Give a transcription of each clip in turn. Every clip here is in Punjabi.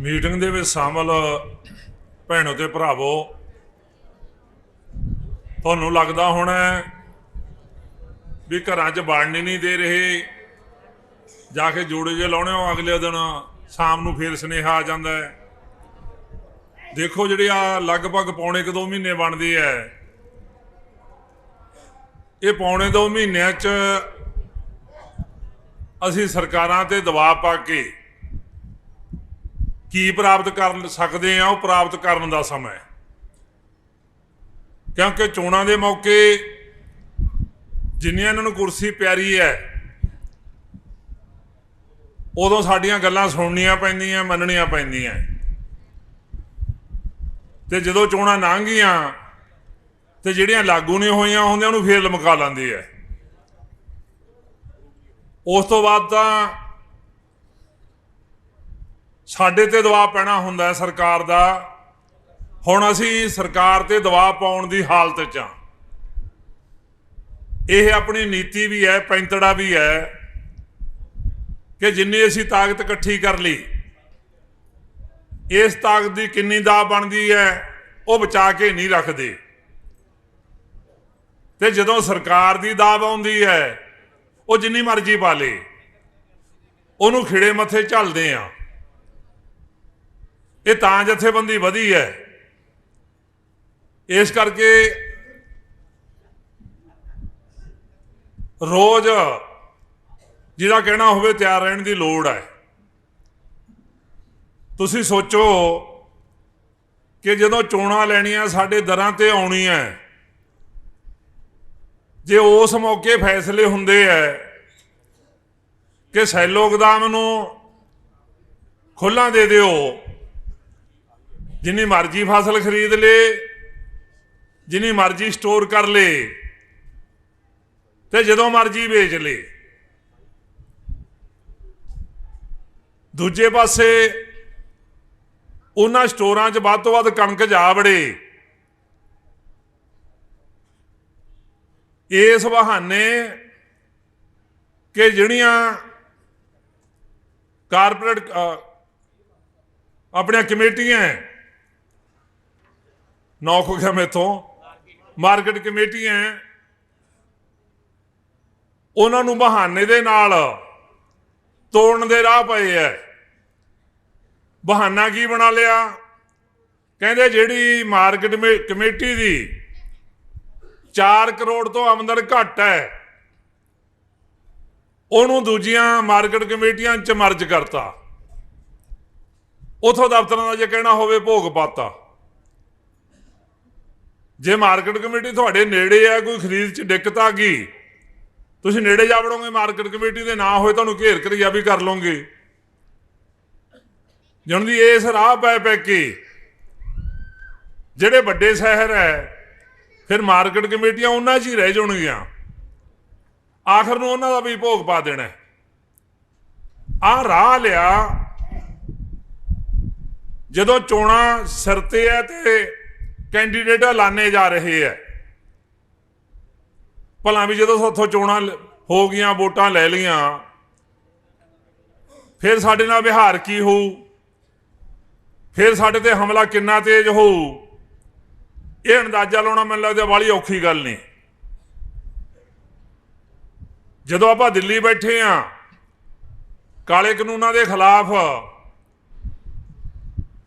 ਮੀਟਿੰਗ ਦੇ ਵਿੱਚ ਸ਼ਾਮਲ ਭੈਣੋ ਤੇ ਭਰਾਵੋ, ਤੁਹਾਨੂੰ ਲੱਗਦਾ ਹੋਣਾ ਵੀ ਘਰਾਂ 'ਚ ਵੜਨ ਨਹੀਂ ਦੇ ਰਹੇ, ਜਾ ਕੇ ਜੋੜੇ ਜੇ ਲਾਉਣੇ ਹੋ ਅਗਲੇ ਦਿਨ, ਸ਼ਾਮ ਨੂੰ ਫੇਰ ਸੁਨੇਹਾ ਆ ਜਾਂਦਾ ਹੈ। ਦੇਖੋ ਜਿਹੜੇ ਆ ਲਗਭਗ ਪੌਣੇ ਕੁ ਦੋ ਮਹੀਨੇ ਬਣਦੇ ਐ ਇਹ ਪੌਣੇ ਦੋ ਮਹੀਨਿਆਂ 'ਚ ਅਸੀਂ ਸਰਕਾਰਾਂ ਤੇ ਦਬਾਅ ਪਾ ਕੇ ਕੀ ਪ੍ਰਾਪਤ ਕਰ ਸਕਦੇ ਆ, ਉਹ ਪ੍ਰਾਪਤ ਕਰਨ ਦਾ ਸਮਾਂ ਹੈ। ਕਿਉਂਕਿ ਚੋਣਾਂ ਦੇ ਮੌਕੇ ਜਿੰਨੀਆਂ ਇਹਨਾਂ ਨੂੰ ਕੁਰਸੀ ਪਿਆਰੀ ਹੈ, ਉਦੋਂ ਸਾਡੀਆਂ ਗੱਲਾਂ ਸੁਣਨੀਆਂ ਪੈਂਦੀਆਂ, ਮੰਨਣੀਆਂ ਪੈਂਦੀਆਂ। ਤੇ ਜਦੋਂ ਚੋਣਾਂ ਲੰਘ ਗਈਆਂ ਤੇ ਜਿਹੜੀਆਂ ਲਾਗੂ ਨਹੀਂ ਹੋਈਆਂ ਹੁੰਦੀਆਂ, ਉਹਨੂੰ ਫੇਰ ਲਮਕਾ ਲੈਂਦੇ ਆ ਉਸ ਤੋਂ ਬਾਅਦ ਤਾਂ ਸਾਡੇ ਤੇ ਦਬਾਅ ਪੈਣਾ ਹੁੰਦਾ ਹੈ ਸਰਕਾਰ ਦਾ। ਹੁਣ ਅਸੀਂ ਸਰਕਾਰ ਤੇ ਦਬਾਅ ਪਾਉਣ ਦੀ ਹਾਲਤ 'ਚ ਆ ਇਹ ਆਪਣੀ ਨੀਤੀ ਵੀ ਹੈ, ਪੈਂਤੜਾ ਵੀ ਹੈ ਕਿ ਜਿੰਨੀ ਅਸੀਂ ਤਾਕਤ ਇਕੱਠੀ ਕਰ ਲਈ, ਇਸ ਤਾਕਤ ਦੀ ਕਿੰਨੀ ਦਾ ਬਣਦੀ ਹੈ, ਉਹ ਬਚਾ ਕੇ ਨਹੀਂ ਰੱਖਦੇ। ਤੇ ਜਦੋਂ ਸਰਕਾਰ ਦੀ ਦਾਬ ਆਉਂਦੀ ਹੈ, ਉਹ ਜਿੰਨੀ ਮਰਜ਼ੀ ਪਾ ਲੇ, ਉਹਨੂੰ ਖਿੜੇ ਮੱਥੇ ਝੱਲਦੇ ਆ ਇਹ ਤਾਂ ਜਥੇਬੰਦੀ ਵਧੀ ਹੈ। ਇਸ ਕਰਕੇ ਰੋਜ਼ ਜਿਹਦਾ ਕਹਿਣਾ ਹੋਵੇ ਤਿਆਰ ਰਹਿਣ ਦੀ ਲੋੜ ਹੈ। ਤੁਸੀਂ ਸੋਚੋ ਕਿ ਜਦੋਂ ਚੋਣਾਂ ਲੈਣੀਆਂ ਸਾਡੇ ਦਰਾਂ ਤੇ ਆਉਣੀਆਂ ਜੇ ਉਸ ਮੌਕੇ ਫੈਸਲੇ ਹੁੰਦੇ ਐ ਕਿ ਸੈਲੋ ਗੋਦਾਮ ਨੂੰ ਖੁੱਲਾਂ ਦੇ ਦਿਓ ਜਿੰਨੀ ਮਰਜ਼ੀ ਫਸਲ ਖਰੀਦ ਲੇ, ਜਿੰਨੀ ਮਰਜ਼ੀ ਸਟੋਰ ਕਰ ਲੇ, ਤੇ ਜਦੋਂ ਮਰਜ਼ੀ ਵੇਚ ਲੇ। ਦੂਜੇ ਪਾਸੇ ਉਹਨਾਂ ਸਟੋਰਾਂ 'ਚ ਵੱਧ ਤੋਂ ਵੱਧ ਕਣਕ ਜਾ ਵੜੇ। ਇਸ ਬਹਾਨੇ ਕਿ ਜਿਹੜੀਆਂ ਕਾਰਪੋਰੇਟ ਆਪਣੀਆਂ ਕਮੇਟੀਆਂ ਹੈ, ਨੌਕ ਹੋ ਗਿਆ ਮੇਥੋਂ ਮਾਰਕੀਟ ਕਮੇਟੀਆਂ ਉਹਨਾਂ ਨੂੰ ਬਹਾਨੇ ਦੇ ਨਾਲ ਤੋੜਨ ਦੇ ਰਾਹ ਪਏ ਐ। ਬਹਾਨਾ ਕੀ ਬਣਾ ਲਿਆ? ਕਹਿੰਦੇ ਜਿਹੜੀ ਮਾਰਕੀਟ ਕਮੇਟੀ ਦੀ 4 ਕਰੋੜ ਤੋਂ ਆਮਦਨ ਘੱਟ ਹੈ ਉਹਨੂੰ ਦੂਜੀਆਂ ਮਾਰਕੀਟ ਕਮੇਟੀਆਂ ਚ ਮਰਜ ਕਰਤਾ। ਉਥੋਂ ਦਫ਼ਤਰਾਂ ਦਾ ਜੇ ਕਹਿਣਾ ਹੋਵੇ ਭੋਗ ਪਾਤਾ। ਜੇ ਮਾਰਕੀਟ ਕਮੇਟੀ ਤੁਹਾਡੇ ਨੇੜੇ ਆ, ਕੋਈ ਖਰੀਦ ਚ ਦਿੱਕਤ ਆ ਗਈ, ਤੁਸੀਂ ਨੇੜੇ ਜਾ ਵੜੋਗੇ, ਮਾਰਕੀਟ ਕਮੇਟੀ ਦੇ ਨਾ ਹੋਏ, ਤੁਹਾਨੂੰ ਘੇਰ ਕਰਿਆ ਵੀ ਕਰ ਲਓਗੇ। ਜਣ ਦੀ ਇਸ ਰਾਹ ਪੈ ਪੈ ਕੇ ਜਿਹੜੇ ਵੱਡੇ ਸ਼ਹਿਰ ਹੈ, ਫਿਰ ਮਾਰਕੀਟ ਕਮੇਟੀਆਂ ਉਹਨਾਂ 'ਚ ਹੀ ਰਹਿ ਜਾਣਗੀਆਂ। ਆਖਰ ਨੂੰ ਉਹਨਾਂ ਦਾ ਵੀ ਭੋਗ ਪਾ ਦੇਣਾ ਆ ਰਾਹ ਲਿਆ, ਜਦੋਂ ਚੋਣਾਂ ਸਿਰ ਤੇ ਹੈ ਤੇ ਕੈਂਡੀਡੇਟ ਐਲਾਨੇ ਜਾ ਰਹੇ ਹੈ ਭਲਾ ਵੀ ਜਦੋਂ ਸਾਥੋਂ ਚੋਣਾਂ ਲ- ਹੋ ਗਈਆਂ, ਵੋਟਾਂ ਲੈ ਲਈਆਂ, ਫਿਰ ਸਾਡੇ ਨਾਲ ਵਿਹਾਰ ਕੀ ਹੋਊ? ਫਿਰ ਸਾਡੇ ਤੇ ਹਮਲਾ ਕਿੰਨਾ ਤੇਜ਼ ਹੋਊ? ਇਹ ਅੰਦਾਜ਼ਾ ਲਾਉਣਾ ਮੈਨੂੰ ਲੱਗਦਾ ਬਾਲੀ ਔਖੀ ਗੱਲ ਨਹੀਂ। ਜਦੋਂ ਆਪਾਂ ਦਿੱਲੀ ਬੈਠੇ ਆ, ਕਾਲੇ ਕਾਨੂੰਨਾਂ ਦੇ ਖਿਲਾਫ,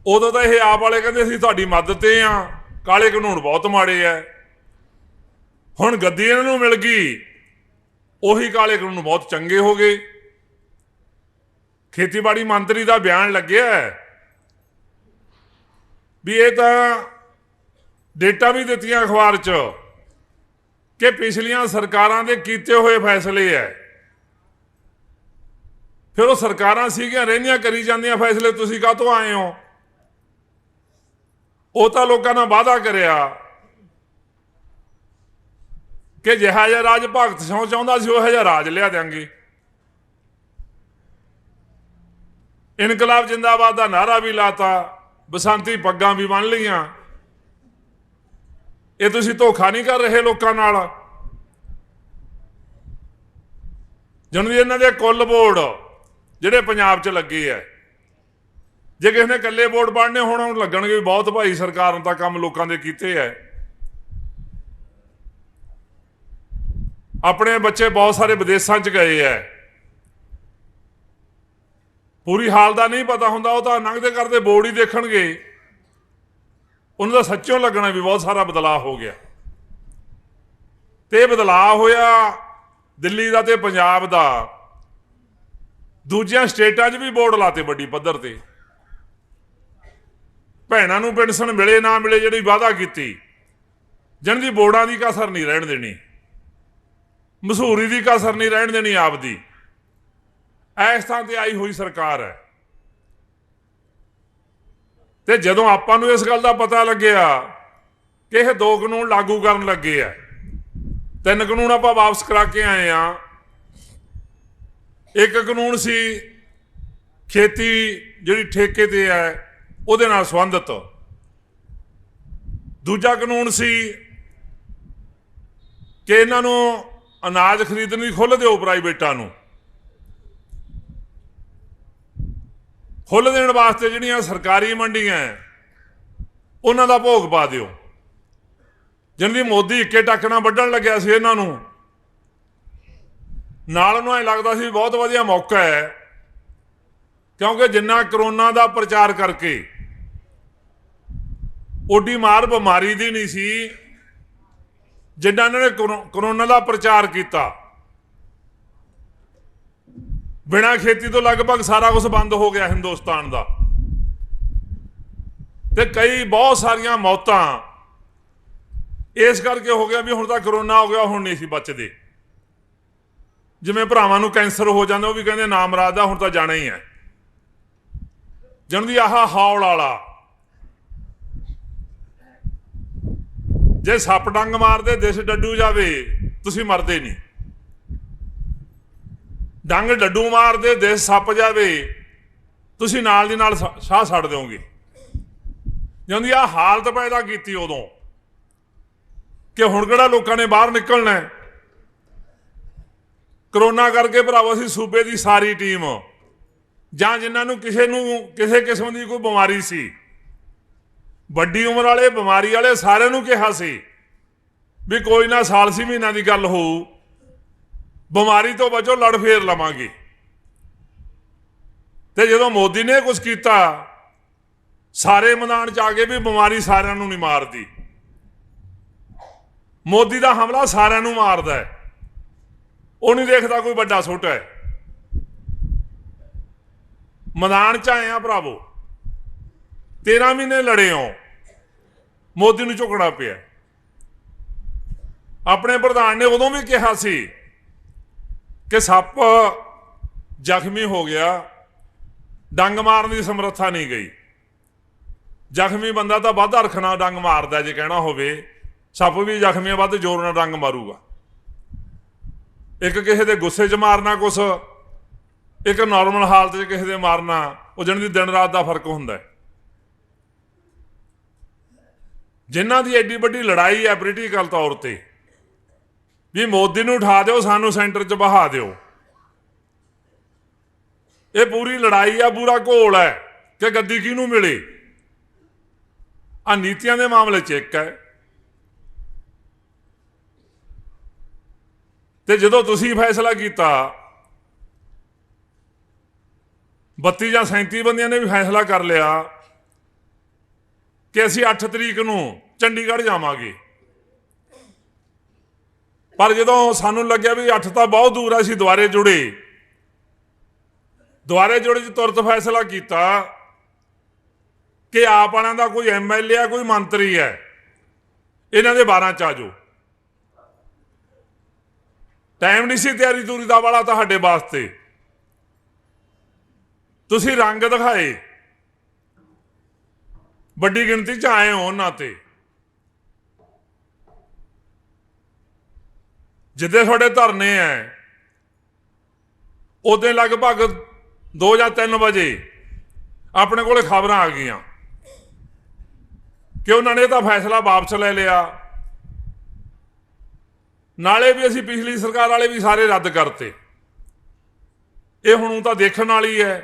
ਉਦੋਂ ਤਾਂ ਇਹ ਆਪ ਵਾਲੇ ਕਹਿੰਦੇ ਅਸੀਂ ਤੁਹਾਡੀ ਮਦਦ ਤੇ ਆ। ਕਾਲੇ ਕਾਨੂੰਨ ਬਹੁਤ ਮਾੜੇ ਆ ਹੁਣ ਗੱਦੀ ਇਹਨਾਂ ਨੂੰ ਮਿਲ ਗਈ, ਉਹੀ ਕਾਲੇ ਕਾਨੂੰਨ ਬਹੁਤ ਚੰਗੇ ਹੋ ਗਏ। ਖੇਤੀਬਾੜੀ ਮੰਤਰੀ ਦਾ ਬਿਆਨ ਲੱਗਿਆ ਵੀ ਇਹ ਤਾਂ ਡੇਟਾ ਵੀ ਦਿੱਤੀਆਂ ਅਖਬਾਰ 'ਚ ਕਿ ਪਿਛਲੀਆਂ ਸਰਕਾਰਾਂ ਦੇ ਕੀਤੇ ਹੋਏ ਫੈਸਲੇ ਐ। ਫਿਰ ਉਹ ਸਰਕਾਰਾਂ ਸੀਗੀਆਂ, ਰਹਿੰਦੀਆਂ ਕਰੀ ਜਾਂਦੀਆਂ ਫੈਸਲੇ, ਤੁਸੀਂ ਕਾਹ ਤੋਂ ਆਏ ਹੋ? ਉਹ ਤਾਂ ਲੋਕਾਂ ਨਾਲ ਵਾਅਦਾ ਕਰਿਆ ਕਿ ਜਿਹਾ ਜਿਹਾ ਰਾਜ ਭਗਤ ਸਿੰਘ ਚਾਹੁੰਦਾ ਸੀ, ਉਹ ਜਿਹਾ ਰਾਜ ਲਿਆ ਦਿਆਂਗੇ। ਇਨਕਲਾਬ ਜਿੰਦਾਬਾਦ ਦਾ ਨਾਰਾ ਵੀ ਲਾਤਾ, ਬਸੰਤੀ ਪੱਗਾਂ ਵੀ ਬੰਨ ਲਈਆਂ। ਇਹ ਤੁਸੀਂ ਧੋਖਾ ਨਹੀਂ ਕਰ ਰਹੇ ਲੋਕਾਂ ਨਾਲ। ਜਨਵੀ ਇਹਨਾਂ ਦੇ ਕੁੱਲ ਬੋਰਡ ਜਿਹੜੇ ਪੰਜਾਬ 'ਚ ਲੱਗੇ ਆ। ਜੇ ਕਿਸੇ ਨੇ ਇਕੱਲੇ ਵੋਟ ਪਾੜਨੇ ਹੁਣ ਉਹਨੂੰ ਲੱਗਣਗੇ ਵੀ ਬਹੁਤ ਭਾਈ ਸਰਕਾਰ ਨੂੰ ਤਾਂ ਕੰਮ ਲੋਕਾਂ ਦੇ ਕੀਤੇ ਐ। ਆਪਣੇ ਬੱਚੇ ਬਹੁਤ ਸਾਰੇ ਵਿਦੇਸ਼ਾਂ 'ਚ ਗਏ ਐ। ਪੂਰੀ ਹਾਲ ਦਾ ਨਹੀਂ ਪਤਾ ਹੁੰਦਾ, ਉਹ ਤਾਂ ਲੰਘਦੇ ਕਰਦੇ ਬੋਰਡ ਹੀ ਦੇਖਣਗੇ। ਉਹਨਾਂ ਦਾ ਸੱਚੋਂ ਲੱਗਣਾ ਵੀ ਬਹੁਤ ਸਾਰਾ ਬਦਲਾਅ ਹੋ ਗਿਆ। ਤੇ ਇਹ ਬਦਲਾਅ ਹੋਇਆ ਦਿੱਲੀ ਦਾ ਤੇ ਪੰਜਾਬ ਦਾ। ਦੂਜੀਆਂ ਸਟੇਟਾਂ 'ਚ ਵੀ ਬੋਰਡ ਲਾਤੇ ਵੱਡੀ ਪੱਧਰ ਤੇ। ਭੈਣਾਂ ਨੂੰ ਪੈਨਸ਼ਨ ਮਿਲੇ, ਨਾ ਮਿਲੇ ਜਿਹੜੀ ਵਾਅਦਾ ਕੀਤੀ। ਜਨ ਦੀ ਬੋਰਡਾਂ ਦੀ ਕਸਰ ਨਹੀਂ ਰਹਿਣ ਦੇਣੀ। ਮਸ਼ਹੂਰੀ ਦੀ ਕਸਰ ਨਹੀਂ ਰਹਿਣ ਦੇਣੀ ਆਪ ਦੀ ਇਸ ਥਾਂ ਤੇ ਆਈ ਹੋਈ ਸਰਕਾਰ ਹੈ। ਤੇ ਜਦੋਂ ਆਪਾਂ ਨੂੰ ਇਸ ਗੱਲ ਦਾ ਪਤਾ ਲੱਗਿਆ ਕਿ ਇਹ ਦੋ ਕਾਨੂੰਨ ਲਾਗੂ ਕਰਨ ਲੱਗੇ ਆ, ਤਿੰਨ ਕਾਨੂੰਨ ਆਪਾਂ ਵਾਪਸ ਕਰਾ ਕੇ ਆਏ ਆ। ਇੱਕ ਕਾਨੂੰਨ ਸੀ ਖੇਤੀ ਜਿਹੜੀ ਠੇਕੇ ਤੇ ਹੈ ਉਹਦੇ ਨਾਲ ਸੰਬੰਧਿਤ। ਦੂਜਾ ਕਾਨੂੰਨ ਸੀ ਕਿ ਇਹਨਾਂ ਨੂੰ ਅਨਾਜ ਖਰੀਦਣ ਦੀ ਖੁੱਲ੍ਹ ਦਿਓ ਪ੍ਰਾਈਵੇਟਾਂ ਨੂੰ। ਖੁੱਲ੍ਹ ਦੇਣ ਵਾਸਤੇ ਜਿਹੜੀਆਂ ਸਰਕਾਰੀ ਮੰਡੀਆਂ ਉਹਨਾਂ ਦਾ ਭੋਗ ਪਾ ਦਿਓ। ਜਿਨ੍ਹਾਂ ਮੋਦੀ ਇੱਕੇ ਟੱਕ ਨਾਲ ਵੱਢਣ ਲੱਗਿਆ ਸੀ ਇਹਨਾਂ ਨੂੰ। ਨਾਲ ਉਹਨੂੰ ਐ ਲੱਗਦਾ ਸੀ ਬਹੁਤ ਵਧੀਆ ਮੌਕਾ ਹੈ ਕਿਉਂਕਿ ਜਿੰਨਾ ਕਰੋਨਾ ਦਾ ਪ੍ਰਚਾਰ ਕਰਕੇ ਓਡੀ ਮਾਰ ਬਿਮਾਰੀ ਦੀ ਨਹੀਂ ਸੀ ਜਿੱਦਾਂ ਇਹਨਾਂ ਨੇ ਕਰੋ- ਕਰੋਨਾ ਦਾ ਪ੍ਰਚਾਰ ਕੀਤਾ। ਬਿਨਾਂ ਖੇਤੀ ਤੋਂ ਲਗਭਗ ਸਾਰਾ ਕੁਝ ਬੰਦ ਹੋ ਗਿਆ ਹਿੰਦੁਸਤਾਨ ਦਾ। ਤੇ ਕਈ ਬਹੁਤ ਸਾਰੀਆਂ ਮੌਤਾਂ, ਇਸ ਕਰਕੇ ਹੋ ਗਿਆ ਵੀ ਹੁਣ ਤਾਂ ਕਰੋਨਾ ਹੋ ਗਿਆ, ਹੁਣ ਨਹੀਂ ਸੀ ਬਚਦੇ। ਜਿਵੇਂ ਭਰਾਵਾਂ ਨੂੰ ਕੈਂਸਰ ਹੋ ਜਾਂਦਾ, ਉਹ ਵੀ ਕਹਿੰਦੇ ਨਾਮ ਰਾਜ ਦਾ ਹੁਣ ਤਾਂ ਜਾਣਾ ਹੀ ਹੈ। ਜਨ ਦੀ ਆਹ ਹੌਲ ਵਾਲਾ ਜੇ ਸੱਪ ਡੰਗ ਮਾਰਦੇ, ਦਿਸ ਡੱਡੂ ਜਾਵੇ, ਤੁਸੀਂ ਮਰਦੇ ਨਹੀਂ। ਡੰਗ ਡੱਡੂ ਮਾਰਦੇ, ਦਿਸ ਸੱਪ ਜਾਵੇ, ਤੁਸੀਂ ਨਾਲ ਦੀ ਨਾਲ ਸ- ਸਾਹ ਛੱਡ ਦਿਓਗੇ। ਜਾਂਦੀ ਆ ਹਾਲਤ ਪੈਦਾ ਕੀਤੀ ਉਦੋਂ, ਕਿ ਹੁਣ ਕਿਹੜਾ ਲੋਕਾਂ ਨੇ ਬਾਹਰ ਨਿਕਲਣਾ ਹੈ। ਕਰੋਨਾ ਕਰਕੇ ਭਰਾਵੋ, ਅਸੀਂ ਸੂਬੇ ਦੀ ਸਾਰੀ ਟੀਮ, ਜਾਂ ਜਿਨ੍ਹਾਂ ਨੂੰ ਕਿਸੇ ਨੂੰ, ਕਿਸੇ ਕਿਸਮ ਦੀ ਕੋਈ ਬਿਮਾਰੀ ਸੀ ਵੱਡੀ ਉਮਰ ਵਾਲੇ, ਬਿਮਾਰੀ ਵਾਲੇ ਸਾਰਿਆਂ ਨੂੰ ਕਿਹਾ ਸੀ ਵੀ ਕੋਈ ਨਾ ਸਾਲ ਸੀ ਮਹੀਨਾ ਦੀ ਗੱਲ ਹੋਊ, ਬਿਮਾਰੀ ਤੋਂ ਬਚੋ, ਲੜ ਫੇਰ ਲਵਾਂਗੇ। ਤੇ ਜਦੋਂ ਮੋਦੀ ਨੇ ਕੁਝ ਕੀਤਾ, ਸਾਰੇ ਮੈਦਾਨ ਚ ਆ ਗਏ ਵੀ ਬਿਮਾਰੀ ਸਾਰਿਆਂ ਨੂੰ ਨਹੀਂ ਮਾਰਦੀ। ਮੋਦੀ ਦਾ ਹਮਲਾ ਸਾਰਿਆਂ ਨੂੰ ਮਾਰਦਾ ਹੈ। ਉਹ ਨਹੀਂ ਦੇਖਦਾ ਕੋਈ ਵੱਡਾ ਛੋਟਾ ਹੈ। ਮੈਦਾਨ ਚ ਆਏ ਆ ਭਰਾਵੋ। 13 ਮਹੀਨੇ ਲੜੇ ਹੋ। ਮੋਦੀ ਨੂੰ ਝੁਕਣਾ ਪਿਆ। ਆਪਣੇ ਪ੍ਰਧਾਨ ਨੇ ਉਦੋਂ ਵੀ ਕਿਹਾ ਸੀ ਕਿ ਸੱਪ ਜ਼ਖਮੀ ਹੋ ਗਿਆ, ਡੰਗ ਮਾਰਨ ਦੀ ਸਮਰੱਥਾ ਨਹੀਂ ਗਈ। ਜ਼ਖਮੀ ਬੰਦਾ ਤਾਂ ਵੱਧ ਹਰਖਣਾ ਡੰਗ ਮਾਰਦਾ ਜੇ ਕਹਿਣਾ ਹੋਵੇ। ਸੱਪ ਵੀ ਜ਼ਖਮੀ ਵੱਧ ਜ਼ੋਰ ਨਾਲ ਡੰਗ ਮਾਰੂਗਾ। ਇੱਕ ਕਿਸੇ ਦੇ ਗੁੱਸੇ 'ਚ ਮਾਰਨਾ ਕੁਛ, ਇੱਕ ਨਾਰਮਲ ਹਾਲਤ 'ਚ ਕਿਸੇ ਦੇ ਮਾਰਨਾ, ਉਹ ਜਣ ਦੀ ਦਿਨ ਰਾਤ ਦਾ ਫ਼ਰਕ ਹੁੰਦਾ ਹੈ। ਜਿਨ੍ਹਾਂ ਦੀ ਐਡੀ ਵੱਡੀ ਲੜਾਈ ਹੈ ਪੋਲੀਟੀਕਲ ਤੌਰ ਤੇ, ਵੀ ਮੋਦੀ ਨੂੰ ਉਠਾ ਦਿਓ, ਸਾਨੂੰ ਸੈਂਟਰ 'ਚ ਬਹਾ ਦਿਓ। ਇਹ ਪੂਰੀ ਲੜਾਈ ਆ, ਪੂਰਾ ਘੋਲ ਹੈ ਕਿ ਗੱਦੀ ਕਿਹਨੂੰ ਮਿਲੇ? ਆ ਨੀਤੀਆਂ ਦੇ ਮਾਮਲੇ 'ਚ ਇੱਕ ਹੈ। ਤੇ ਜਦੋਂ ਤੁਸੀਂ ਫੈਸਲਾ ਕੀਤਾ 32 ਜਾਂ 37 ਬੰਦਿਆਂ ਨੇ ਵੀ ਫੈਸਲਾ ਕਰ ਲਿਆ ਕਿ ਅਸੀਂ 8 ਤਰੀਕ ਨੂੰ ਚੰਡੀਗੜ੍ਹ ਜਾਵਾਂਗੇ। ਪਰ ਜਦੋਂ ਸਾਨੂੰ ਲੱਗਿਆ ਵੀ 8 ਤਾਂ ਬਹੁਤ ਦੂਰ ਆ, ਅਸੀਂ ਦੁਬਾਰੇ ਜੁੜੇ। ਦੁਬਾਰੇ ਜੁੜੇ ਚ ਤੁਰਤ ਫੈਸਲਾ ਕੀਤਾ ਕਿ ਆਪ ਵਾਲਿਆਂ ਦਾ ਕੋਈ ਐਮਐਲਏ ਆ, ਕੋਈ ਮੰਤਰੀ ਹੈ, ਇਹਨਾਂ ਦੇ 12 ਚ ਆ ਜਾਓ। ਟਾਈਮ ਨਹੀਂ ਸੀ ਤਿਆਰੀ ਦੂਰੀ ਦਾ ਵਾਲਾ ਤੁਹਾਡੇ ਵਾਸਤੇ। ਤੁਸੀਂ ਰੰਗ ਦਿਖਾਏ। ਵੱਡੀ ਗਿਣਤੀ ਚ ਆਏ ਹੋ ਉਹਨਾਂ ਤੇ। ਜਿੱਦੇ ਤੁਹਾਡੇ ਧਰਨੇ ਐ, ਉਹਦੇ ਲਗਭਗ 2 ਜਾਂ 3 ਵਜੇ ਆਪਣੇ ਕੋਲੇ ਖਬਰਾਂ ਆ ਗਈਆਂ ਕਿ ਉਹਨਾਂ ਨੇ ਤਾਂ ਫੈਸਲਾ ਵਾਪਸ ਲੈ ਲਿਆ। ਨਾਲੇ ਵੀ ਅਸੀਂ ਪਿਛਲੀ ਸਰਕਾਰ ਵਾਲੇ ਵੀ ਸਾਰੇ ਰੱਦ ਕਰਤੇ। ਇਹ ਹੁਣ ਤਾਂ ਦੇਖਣ ਵਾਲੀ ਹੈ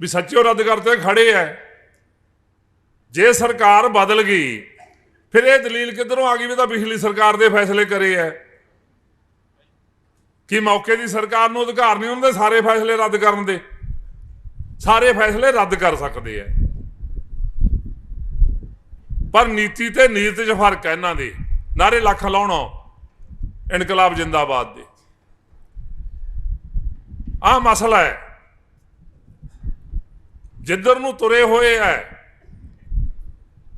ਵੀ ਸੱਚਿਓ ਰੱਦ ਕਰਤੇ ਖੜੇ ਐ। ਜੇ ਸਰਕਾਰ ਬਦਲ ਗਈ, ਫਿਰ ਇਹ ਦਲੀਲ ਕਿੱਧਰੋਂ ਆ ਗਈ ਵੀ ਤਾਂ ਪਿਛਲੀ ਸਰਕਾਰ ਦੇ ਫੈਸਲੇ ਕਰੇ ਐ। ਕਿ ਮੌਕੇ ਦੀ ਸਰਕਾਰ ਨੂੰ ਅਧਿਕਾਰ ਨਹੀਂ ਉਹਨਾਂ ਦੇ ਸਾਰੇ ਫੈਸਲੇ ਰੱਦ ਕਰਨ ਦੇ। ਸਾਰੇ ਫੈਸਲੇ ਰੱਦ ਕਰ ਸਕਦੇ ਐ। ਪਰ ਨੀਤੀ ਤੇ ਨੀਤ 'ਚ ਫ਼ਰਕ ਹੈ ਇਹਨਾਂ ਦੇ। ਨਾਰੇ ਲੱਖ ਲਾਉਣਾ ਇਨਕਲਾਬ ਜਿੰਦਾਬਾਦ ਦੇ। ਆਹ ਮਸਲਾ ਹੈ ਜਿੱਧਰ ਨੂੰ ਤੁਰੇ ਹੋਏ ਹੈ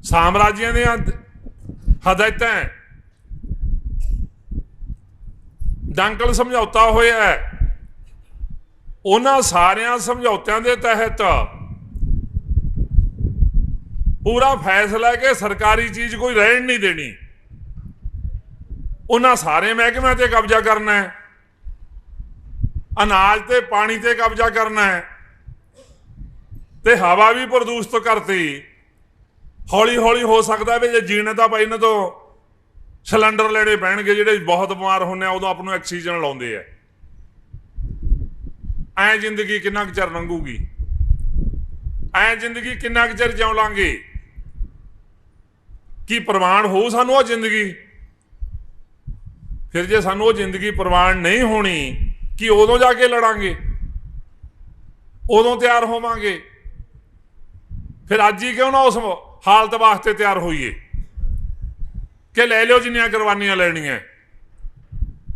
ਸਾਮਰਾਜੀਆਂ ਦੀਆਂ ਹਦਾਇਤਾਂ ਹੈ। ਡੰਕਲ ਸਮਝੌਤਾ ਹੋਇਆ ਹੈ। ਉਹਨਾਂ ਸਾਰਿਆਂ ਸਮਝੌਤਿਆਂ ਦੇ ਤਹਿਤ ਪੂਰਾ ਫੈਸਲਾ ਕਿ ਸਰਕਾਰੀ ਚੀਜ਼ ਕੋਈ ਰਹਿਣ ਨਹੀਂ ਦੇਣੀ। ਉਹਨਾਂ ਸਾਰੇ ਮਹਿਕਮਿਆਂ ਤੇ ਕਬਜ਼ਾ ਕਰਨਾ ਹੈ। ਅਨਾਜ ਤੇ ਪਾਣੀ ਤੇ ਕਬਜ਼ਾ ਕਰਨਾ ਹੈ। ਤੇ ਹਵਾ ਵੀ ਪ੍ਰਦੂਸ਼ਿਤ ਕਰਤੀ। ਹੌਲੀ ਹੌਲੀ ਹੋ ਸਕਦਾ ਵੀ ਜੇ ਜੀਣੇ ਤਾਂ ਪਈ ਇਹਨਾਂ ਤੋਂ ਸਿਲੰਡਰ ਲੈਣੇ ਪੈਣਗੇ, ਜਿਹੜੇ ਬਹੁਤ ਬਿਮਾਰ ਹੁੰਨੇ ਆ, ਉਦੋਂ ਆਪ ਨੂੰ ਆਕਸੀਜਨ ਲਾਉਂਦੇ ਆ। ਐ ਜ਼ਿੰਦਗੀ ਕਿੰਨਾ ਕੁ ਚਿਰ ਲੰਘੂਗੀ? ਐ ਜ਼ਿੰਦਗੀ ਕਿੰਨਾ ਕੁ ਚਿਰ ਜਿਉ ਲਾਂਗੇ? ਕੀ ਪ੍ਰਵਾਨ ਹੋ ਸਾਨੂੰ ਉਹ ਜ਼ਿੰਦਗੀ? ਫਿਰ ਜੇ ਸਾਨੂੰ ਉਹ ਜ਼ਿੰਦਗੀ ਪ੍ਰਵਾਨ ਨਹੀਂ ਹੋਣੀ, ਕਿ ਉਦੋਂ ਜਾ ਕੇ ਲੜਾਂਗੇ? ਉਦੋਂ ਤਿਆਰ ਹੋਵਾਂਗੇ? ਫਿਰ ਅੱਜ ਹੀ ਕਿਉਂ ਨਾ ਉਸ ਹਾਲਤ ਵਾਸਤੇ ਤਿਆਰ ਹੋਈਏ? ਕਿ ਲੈ ਲਿਓ ਜਿੰਨੀਆਂ ਕੁਰਬਾਨੀਆਂ ਲੈਣੀਆਂ।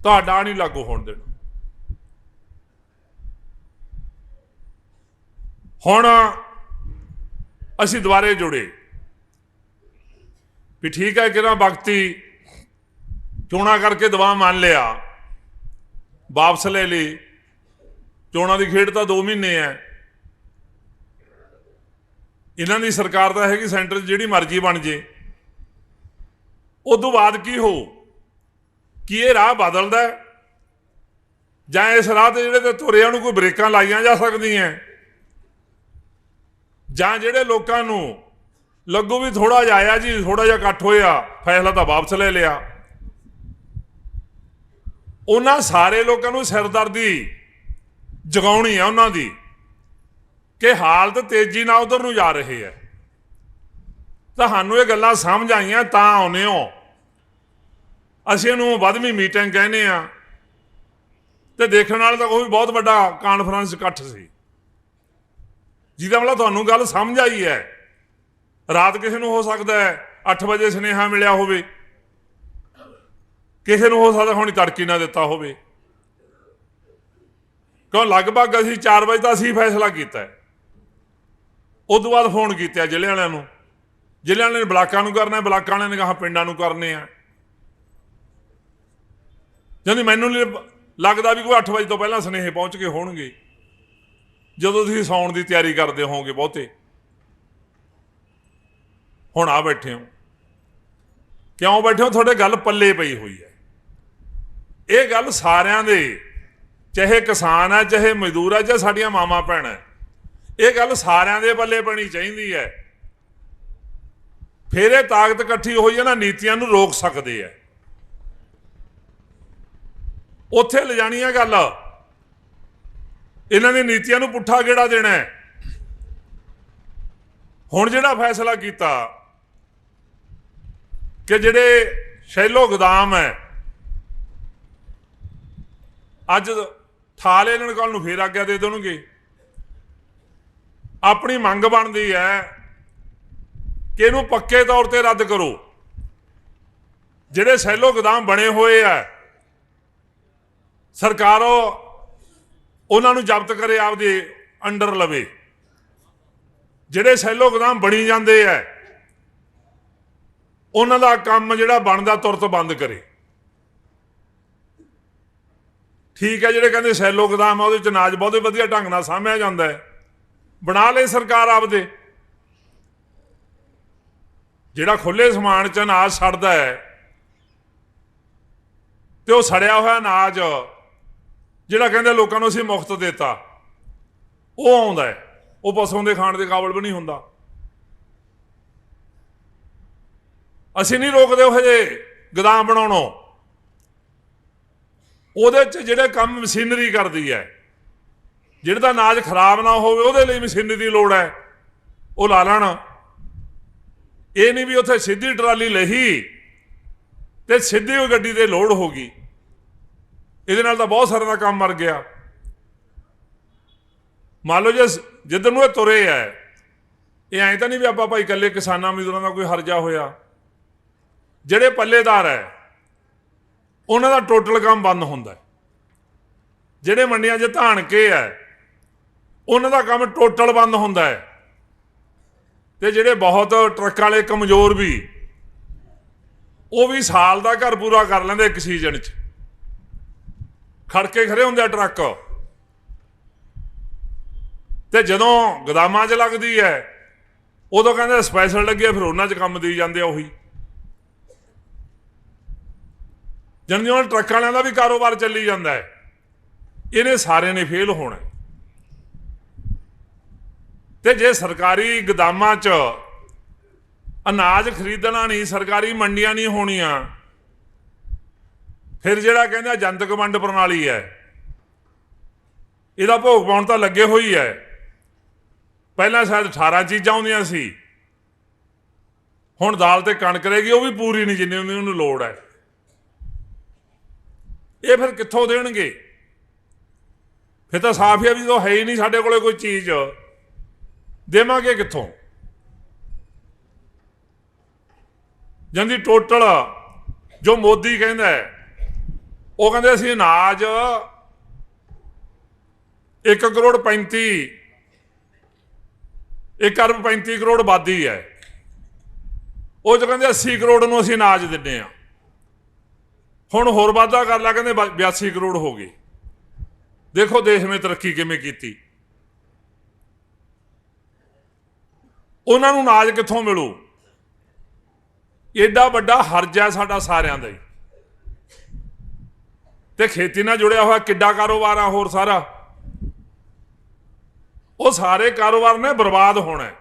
ਤੁਹਾਡਾ ਨਹੀਂ ਲਾਗੂ ਹੋਣ ਦੇਣਾ। ਹੁਣ ਅਸੀਂ ਦੁਬਾਰੇ ਜੁੜੇ। ਵੀ ਠੀਕ ਹੈ ਕਿ ਨਾ ਵਕਤੀ ਚੋਣਾ ਕਰਕੇ ਦਵਾ ਮੰਨ ਲਿਆ। ਵਾਪਸ ਲੈ ਲਈ। ਚੋਣਾਂ ਦੀ ਖੇਡ ਤਾਂ 2 ਮਹੀਨੇ ਹੈ। ਇਹਨਾਂ ਦੀ ਸਰਕਾਰ ਤਾਂ ਹੈਗੀ ਸੈਂਟਰ 'ਚ ਜਿਹੜੀ ਮਰਜ਼ੀ ਬਣ ਜੇ। ਉਦੋਂ ਬਾਅਦ ਕੀ ਹੋ? ਕੀ ਇਹ ਰਾਹ ਬਦਲਦਾ ਹੈ? ਜਾਂ ਇਸ ਰਾਹ ਤੇ ਜਿਹੜੇ ਤੇ ਤੁਰਿਆਂ ਨੂੰ ਕੋਈ ਬ੍ਰੇਕਾਂ ਲਾਈਆਂ ਜਾ ਸਕਦੀਆਂ ਜਾਂ ਜਿਹੜੇ ਲੋਕਾਂ ਨੂੰ ਲੱਗੂ ਵੀ ਥੋੜਾ ਜਿਹਾ ਆਇਆ ਜੀ ਥੋੜਾ ਜਿਹਾ ਇਕੱਠ ਹੋਇਆ, ਫੈਸਲਾ ਤਾਂ ਵਾਪਸ ਲੈ ਲਿਆ। ਉਹਨਾਂ ਸਾਰੇ ਲੋਕਾਂ ਨੂੰ ਸਿਰਦਰਦੀ ਜਗਾਉਣੀ ਆ ਉਹਨਾਂ ਦੀ ਕਿ ਹਾਲਤ ਤੇਜ਼ੀ ਨਾਲ ਉਧਰ ਨੂੰ ਜਾ ਰਹੀ ਹੈ। ਤੁਹਾਨੂੰ ਇਹ ਗੱਲਾਂ ਸਮਝ ਆਈਆਂ ਤਾਂ ਆਉਨੇ ਹੋ। ਅਸੀਂ ਇਹਨੂੰ ਵੱਧਵੀਂ ਮੀਟਿੰਗ ਕਹਿੰਦੇ ਆ ਤੇ ਦੇਖਣ ਵਾਲੇ ਤਾਂ ਉਹ ਵੀ ਬਹੁਤ ਵੱਡਾ ਕਾਨਫਰੰਸ ਇਕੱਠ ਸੀ। ਜਿਹਦਾ ਮਤਲਬ ਤੁਹਾਨੂੰ ਗੱਲ ਸਮਝ ਆਈ ਹੈ। ਰਾਤ ਕਿਸੇ ਨੂੰ ਹੋ ਸਕਦਾ ਹੈ 8 ਵਜੇ ਸੁਨੇਹਾ ਮਿਲਿਆ ਹੋਵੇ। ਕਿਸੇ ਨੂੰ ਹੋ ਸਕਦਾ ਹੁਣੀ ਤੜਕੀ ਨਾ ਦਿੱਤਾ ਹੋਵੇ। ਕਿਉਂ ਲਗਭਗ ਅਸੀਂ 4 ਵਜੇ ਦਾ ਅਸੀਂ ਫੈਸਲਾ ਕੀਤਾ ਹੈ। ਉਸ ਤੋਂ ਬਾਅਦ ਫੋਨ ਕੀਤਾ ਜ਼ਿਲ੍ਹੇ ਵਾਲਿਆਂ ਨੂੰ। ਜ਼ਿਲ੍ਹਿਆਂ ਵਾਲੇ ਨੇ ਬਲਾਕਾਂ ਨੂੰ ਕਰਨਾ ਬਲਾਕਾਂ ਵਾਲਿਆਂ ਨੇ ਕਹਾ ਪਿੰਡਾਂ ਨੂੰ ਕਰਨੇ ਆ। ਜਦੋਂ ਮੈਨੂੰ ਨਹੀਂ ਲੱਗਦਾ ਵੀ ਕੋਈ 8 ਵਜੇ ਤੋਂ ਪਹਿਲਾਂ ਸੁਨੇਹੇ ਪਹੁੰਚ ਕੇ ਹੋਣਗੇ। ਜਦੋਂ ਤੁਸੀਂ ਸੌਣ ਦੀ ਤਿਆਰੀ ਕਰਦੇ ਹੋਵੋਗੇ ਬਹੁਤੇ। ਹੁਣ ਆ ਬੈਠੇ ਹੋ। ਕਿਉਂ ਬੈਠੇ ਹੋ? ਤੁਹਾਡੇ ਗੱਲ ਪੱਲੇ ਪਈ ਹੋਈ ਹੈ। ਇਹ ਗੱਲ ਸਾਰਿਆਂ ਦੇ, ਚਾਹੇ ਕਿਸਾਨ ਹੈ, ਚਾਹੇ ਮਜ਼ਦੂਰ ਹੈ ਚਾਹੇ ਸਾਡੀਆਂ ਮਾਮਾ ਭੈਣਾਂ ਹੈ। ਇਹ ਗੱਲ ਸਾਰਿਆਂ ਦੇ ਪੱਲੇ ਪੈਣੀ ਚਾਹੀਦੀ ਹੈ। ਫਿਰ ਇਹ ਤਾਕਤ ਇਕੱਠੀ ਹੋਈ ਇਹਨਾਂ ਨੀਤੀਆਂ ਨੂੰ ਰੋਕ ਸਕਦੇ ਆ। ਉੱਥੇ ਲਿਜਾਣੀ ਹੈ ਗੱਲ। ਇਹਨਾਂ ਦੀ ਨੀਤੀਆਂ ਨੂੰ ਪੁੱਠਾ ਗੇੜਾ ਦੇਣਾ ਹੈ। ਹੁਣ ਜਿਹੜਾ ਫੈਸਲਾ ਕੀਤਾ ਕਿ ਜਿਹੜੇ ਸ਼ੈਲੋ ਗਦਾਮ ਹੈ, ਅੱਜ ਥਾਲੇ ਇਹਨਾਂ ਕੱਲ ਨੂੰ ਫੇਰ ਆਗਿਆ ਦੇ ਦੇਣਗੇ। ਆਪਣੀ ਮੰਗ ਬਣਦੀ ਹੈ ਕਿ ਇਹਨੂੰ ਪੱਕੇ ਤੌਰ ਤੇ ਰੱਦ ਕਰੋ। ਜਿਹੜੇ ਸੈਲੋ ਗੋਦਾਮ ਬਣੇ ਹੋਏ ਆ, ਸਰਕਾਰ, ਉਹਨਾਂ ਨੂੰ ਜ਼ਬਤ ਕਰੇ ਆਪਦੇ ਅੰਡਰ ਲਵੇ। ਜਿਹੜੇ ਸੈਲੋ ਗੋਦਾਮ ਬਣੀ ਜਾਂਦੇ ਆ, ਉਹਨਾਂ ਦਾ ਕੰਮ ਜਿਹੜਾ ਬਣਦਾ ਤੁਰਤ ਬੰਦ ਕਰੇ। ਠੀਕ ਹੈ, ਜਿਹੜੇ ਕਹਿੰਦੇ ਸੈਲੋ ਗੋਦਾਮ ਆ, ਉਹਦੇ ਚ ਅਨਾਜ ਬਹੁਤ ਵਧੀਆ ਢੰਗ ਨਾਲ ਸਾਂਭਿਆ ਜਾਂਦਾ ਹੈ। ਬਣਾ ਲਈ ਸਰਕਾਰ ਆਪਦੇ। ਜਿਹੜਾ ਖੁੱਲੇ ਸਮਾਨ ਚ ਅਨਾਜ ਸੜਦਾ ਹੈ ਤੇ ਉਹ ਸੜਿਆ ਹੋਇਆ ਅਨਾਜ ਜਿਹੜਾ ਕਹਿੰਦੇ ਲੋਕਾਂ ਨੂੰ ਅਸੀਂ ਮੁਫਤ ਦਿੱਤਾ, ਉਹ ਆਉਂਦਾ ਹੈ। ਉਹ ਪਸ਼ੂਆਂ ਦੇ ਖਾਣ ਦੇ ਕਾਬਲ ਵੀ ਨਹੀਂ ਹੁੰਦਾ। ਅਸੀਂ ਨਹੀਂ ਰੋਕਦੇ ਉਹ ਹਜੇ ਗਦਾਮ ਬਣਾਉਣੋਂ। ਉਹਦੇ ਚ ਜਿਹੜੇ ਕੰਮ ਮਸ਼ੀਨਰੀ ਕਰਦੀ ਹੈ ਜਿਹੜਾ ਦਾ ਅਨਾਜ ਖਰਾਬ ਨਾ ਹੋਵੇ, ਉਹਦੇ ਲਈ ਮਸ਼ੀਨਰੀ ਦੀ ਲੋੜ ਹੈ। ਉਹ ਲਾ ਲੈਣ। ਇਹ ਨਹੀਂ ਵੀ ਉੱਥੇ ਸਿੱਧੀ ਟਰਾਲੀ ਲਹੀ ਤੇ ਸਿੱਧੀ ਉਹ ਗੱਡੀ ਤੇ ਲੋਡ ਹੋ ਗਈ। ਇਹਦੇ ਨਾਲ ਤਾਂ ਬਹੁਤ ਸਾਰਿਆਂ ਦਾ ਕੰਮ ਮਰ ਗਿਆ। ਮੰਨ ਲਓ ਜੇ ਸ- ਜਿੱਧਰ ਨੂੰ ਇਹ ਤੁਰੇ ਐ ਇਹ ਐਂ ਤਾਂ ਨਹੀਂ ਵੀ ਆਪਾਂ ਭਾਈ ਇਕੱਲੇ ਕਿਸਾਨਾਂ ਮਜ਼ਦੂਰਾਂ ਦਾ ਕੋਈ ਹਰਜਾ ਹੋਇਆ। ਜਿਹੜੇ ਪੱਲੇਦਾਰ ਹੈ ਉਹਨਾਂ ਦਾ ਟੋਟਲ ਕੰਮ ਬੰਦ ਹੁੰਦਾ। ਹੈ ਜਿਹੜੇ ਮੰਡੀਆਂ 'ਚ ਧਾਨ ਕੇ ਐ, ਉਹਨਾਂ ਦਾ ਕੰਮ ਟੋਟਲ ਬੰਦ ਹੁੰਦਾ ਹੈ ਤੇ ਜਿਹੜੇ ਬਹੁਤ ਟਰੱਕਾਂ ਵਾਲੇ ਕਮਜ਼ੋਰ ਵੀ, ਉਹ ਵੀ ਸਾਲ ਦਾ ਘਰ ਪੂਰਾ ਕਰ ਲੈਂਦੇ ਇੱਕ ਸੀਜ਼ਨ 'ਚ। ਖੜਕੇ ਖੜੇ ਹੁੰਦੇ ਟਰੱਕ। ਤੇ ਜਦੋਂ ਗਦਾਮਾਂ 'ਚ ਲੱਗਦੀ ਹੈ ਉਦੋਂ ਕਹਿੰਦੇ ਸਪੈਸ਼ਲ ਲੱਗੇ ਫਿਰ ਉਹਨਾਂ 'ਚ ਕੰਮ ਦੀ ਜਾਂਦੇ ਆ ਉਹੀ। ਜਨਦੀ ਉਹਨਾਂ ਟਰੱਕ ਵਾਲਿਆਂ ਦਾ ਵੀ ਕਾਰੋਬਾਰ ਚੱਲੀ ਜਾਂਦਾ ਹੈ ਇਹਨੇ ਸਾਰਿਆਂ ਨੇ ਫੇਲ ਹੋਣਾ ਤੇ ਜੇ ਸਰਕਾਰੀ ਗਦਾਮਾਂ 'ਚ ਅਨਾਜ ਖਰੀਦਣਾ ਨਹੀਂ, ਸਰਕਾਰੀ ਮੰਡੀਆਂ ਨਹੀਂ ਹੋਣੀਆਂ, ਫਿਰ ਜਿਹੜਾ ਕਹਿੰਦਾ ਜਨਤਕ ਵੰਡ ਪ੍ਰਣਾਲੀ ਹੈ, ਇਹਦਾ ਭੋਗ ਪਾਉਣ ਤਾਂ ਲੱਗੇ ਹੋਈ ਹੈ। ਪਹਿਲਾਂ ਸ਼ਾਇਦ 18 ਚੀਜ਼ਾਂ ਆਉਂਦੀਆਂ ਸੀ। ਹੁਣ ਦਾਲ ਤੇ ਕਣਕ ਰਹੇਗੀ ਉਹ ਵੀ ਪੂਰੀ ਨਹੀਂ ਜਿੰਨੀ ਉਹਨੂੰ ਉਹਨੂੰ ਲੋੜ ਹੈ। ਇਹ ਫਿਰ ਕਿੱਥੋਂ ਦੇਣਗੇ? ਫਿਰ ਤਾਂ ਸਾਫ਼ ਹੀ ਵੀ ਜਦੋਂ ਹੈ ਹੀ ਨਹੀਂ ਸਾਡੇ ਕੋਲੇ ਕੋਈ ਚੀਜ਼। ਦੇਵਾਂਗੇ ਕਿੱਥੋਂ? ਜਾਂਦੀ ਟੋਟਲ ਜੋ ਮੋਦੀ ਕਹਿੰਦਾ ਹੈ, ਉਹ ਕਹਿੰਦੇ ਅਸੀਂ ਅਨਾਜ 1 ਕਰੋੜ 35 1 ਅਰਬ 35 ਕਰੋੜ ਆਬਾਦੀ ਹੈ। ਉਹ ਚ ਕਹਿੰਦੇ 80 ਕਰੋੜ ਨੂੰ ਅਸੀਂ ਅਨਾਜ ਦਿੰਦੇ ਆ ਹੁਣ ਹੋਰ ਵਾਧਾ ਕਰ ਲਿਆ, ਕਹਿੰਦੇ 82 ਕਰੋੜ ਹੋ ਗਏ। ਦੇਖੋ ਦੇਸ਼ ਨੇ ਤਰੱਕੀ ਕਿਵੇਂ ਕੀਤੀ। ਉਹਨਾਂ ਨੂੰ ਅਨਾਜ ਕਿੱਥੋਂ ਮਿਲੂ? ਏਡਾ ਵੱਡਾ ਹਰਜ ਹੈ ਸਾਡਾ ਸਾਰਿਆਂ ਦਾ ਹੀ। ਤੇ ਖੇਤੀ ਨਾਲ ਜੁੜਿਆ ਹੋਇਆ ਕਿੱਡਾ ਕਾਰੋਬਾਰ ਆ ਹੋਰ ਸਾਰਾ? ਉਹ ਸਾਰੇ ਕਾਰੋਬਾਰ ਨੇ ਬਰਬਾਦ ਹੋਣਾ ਹੈ।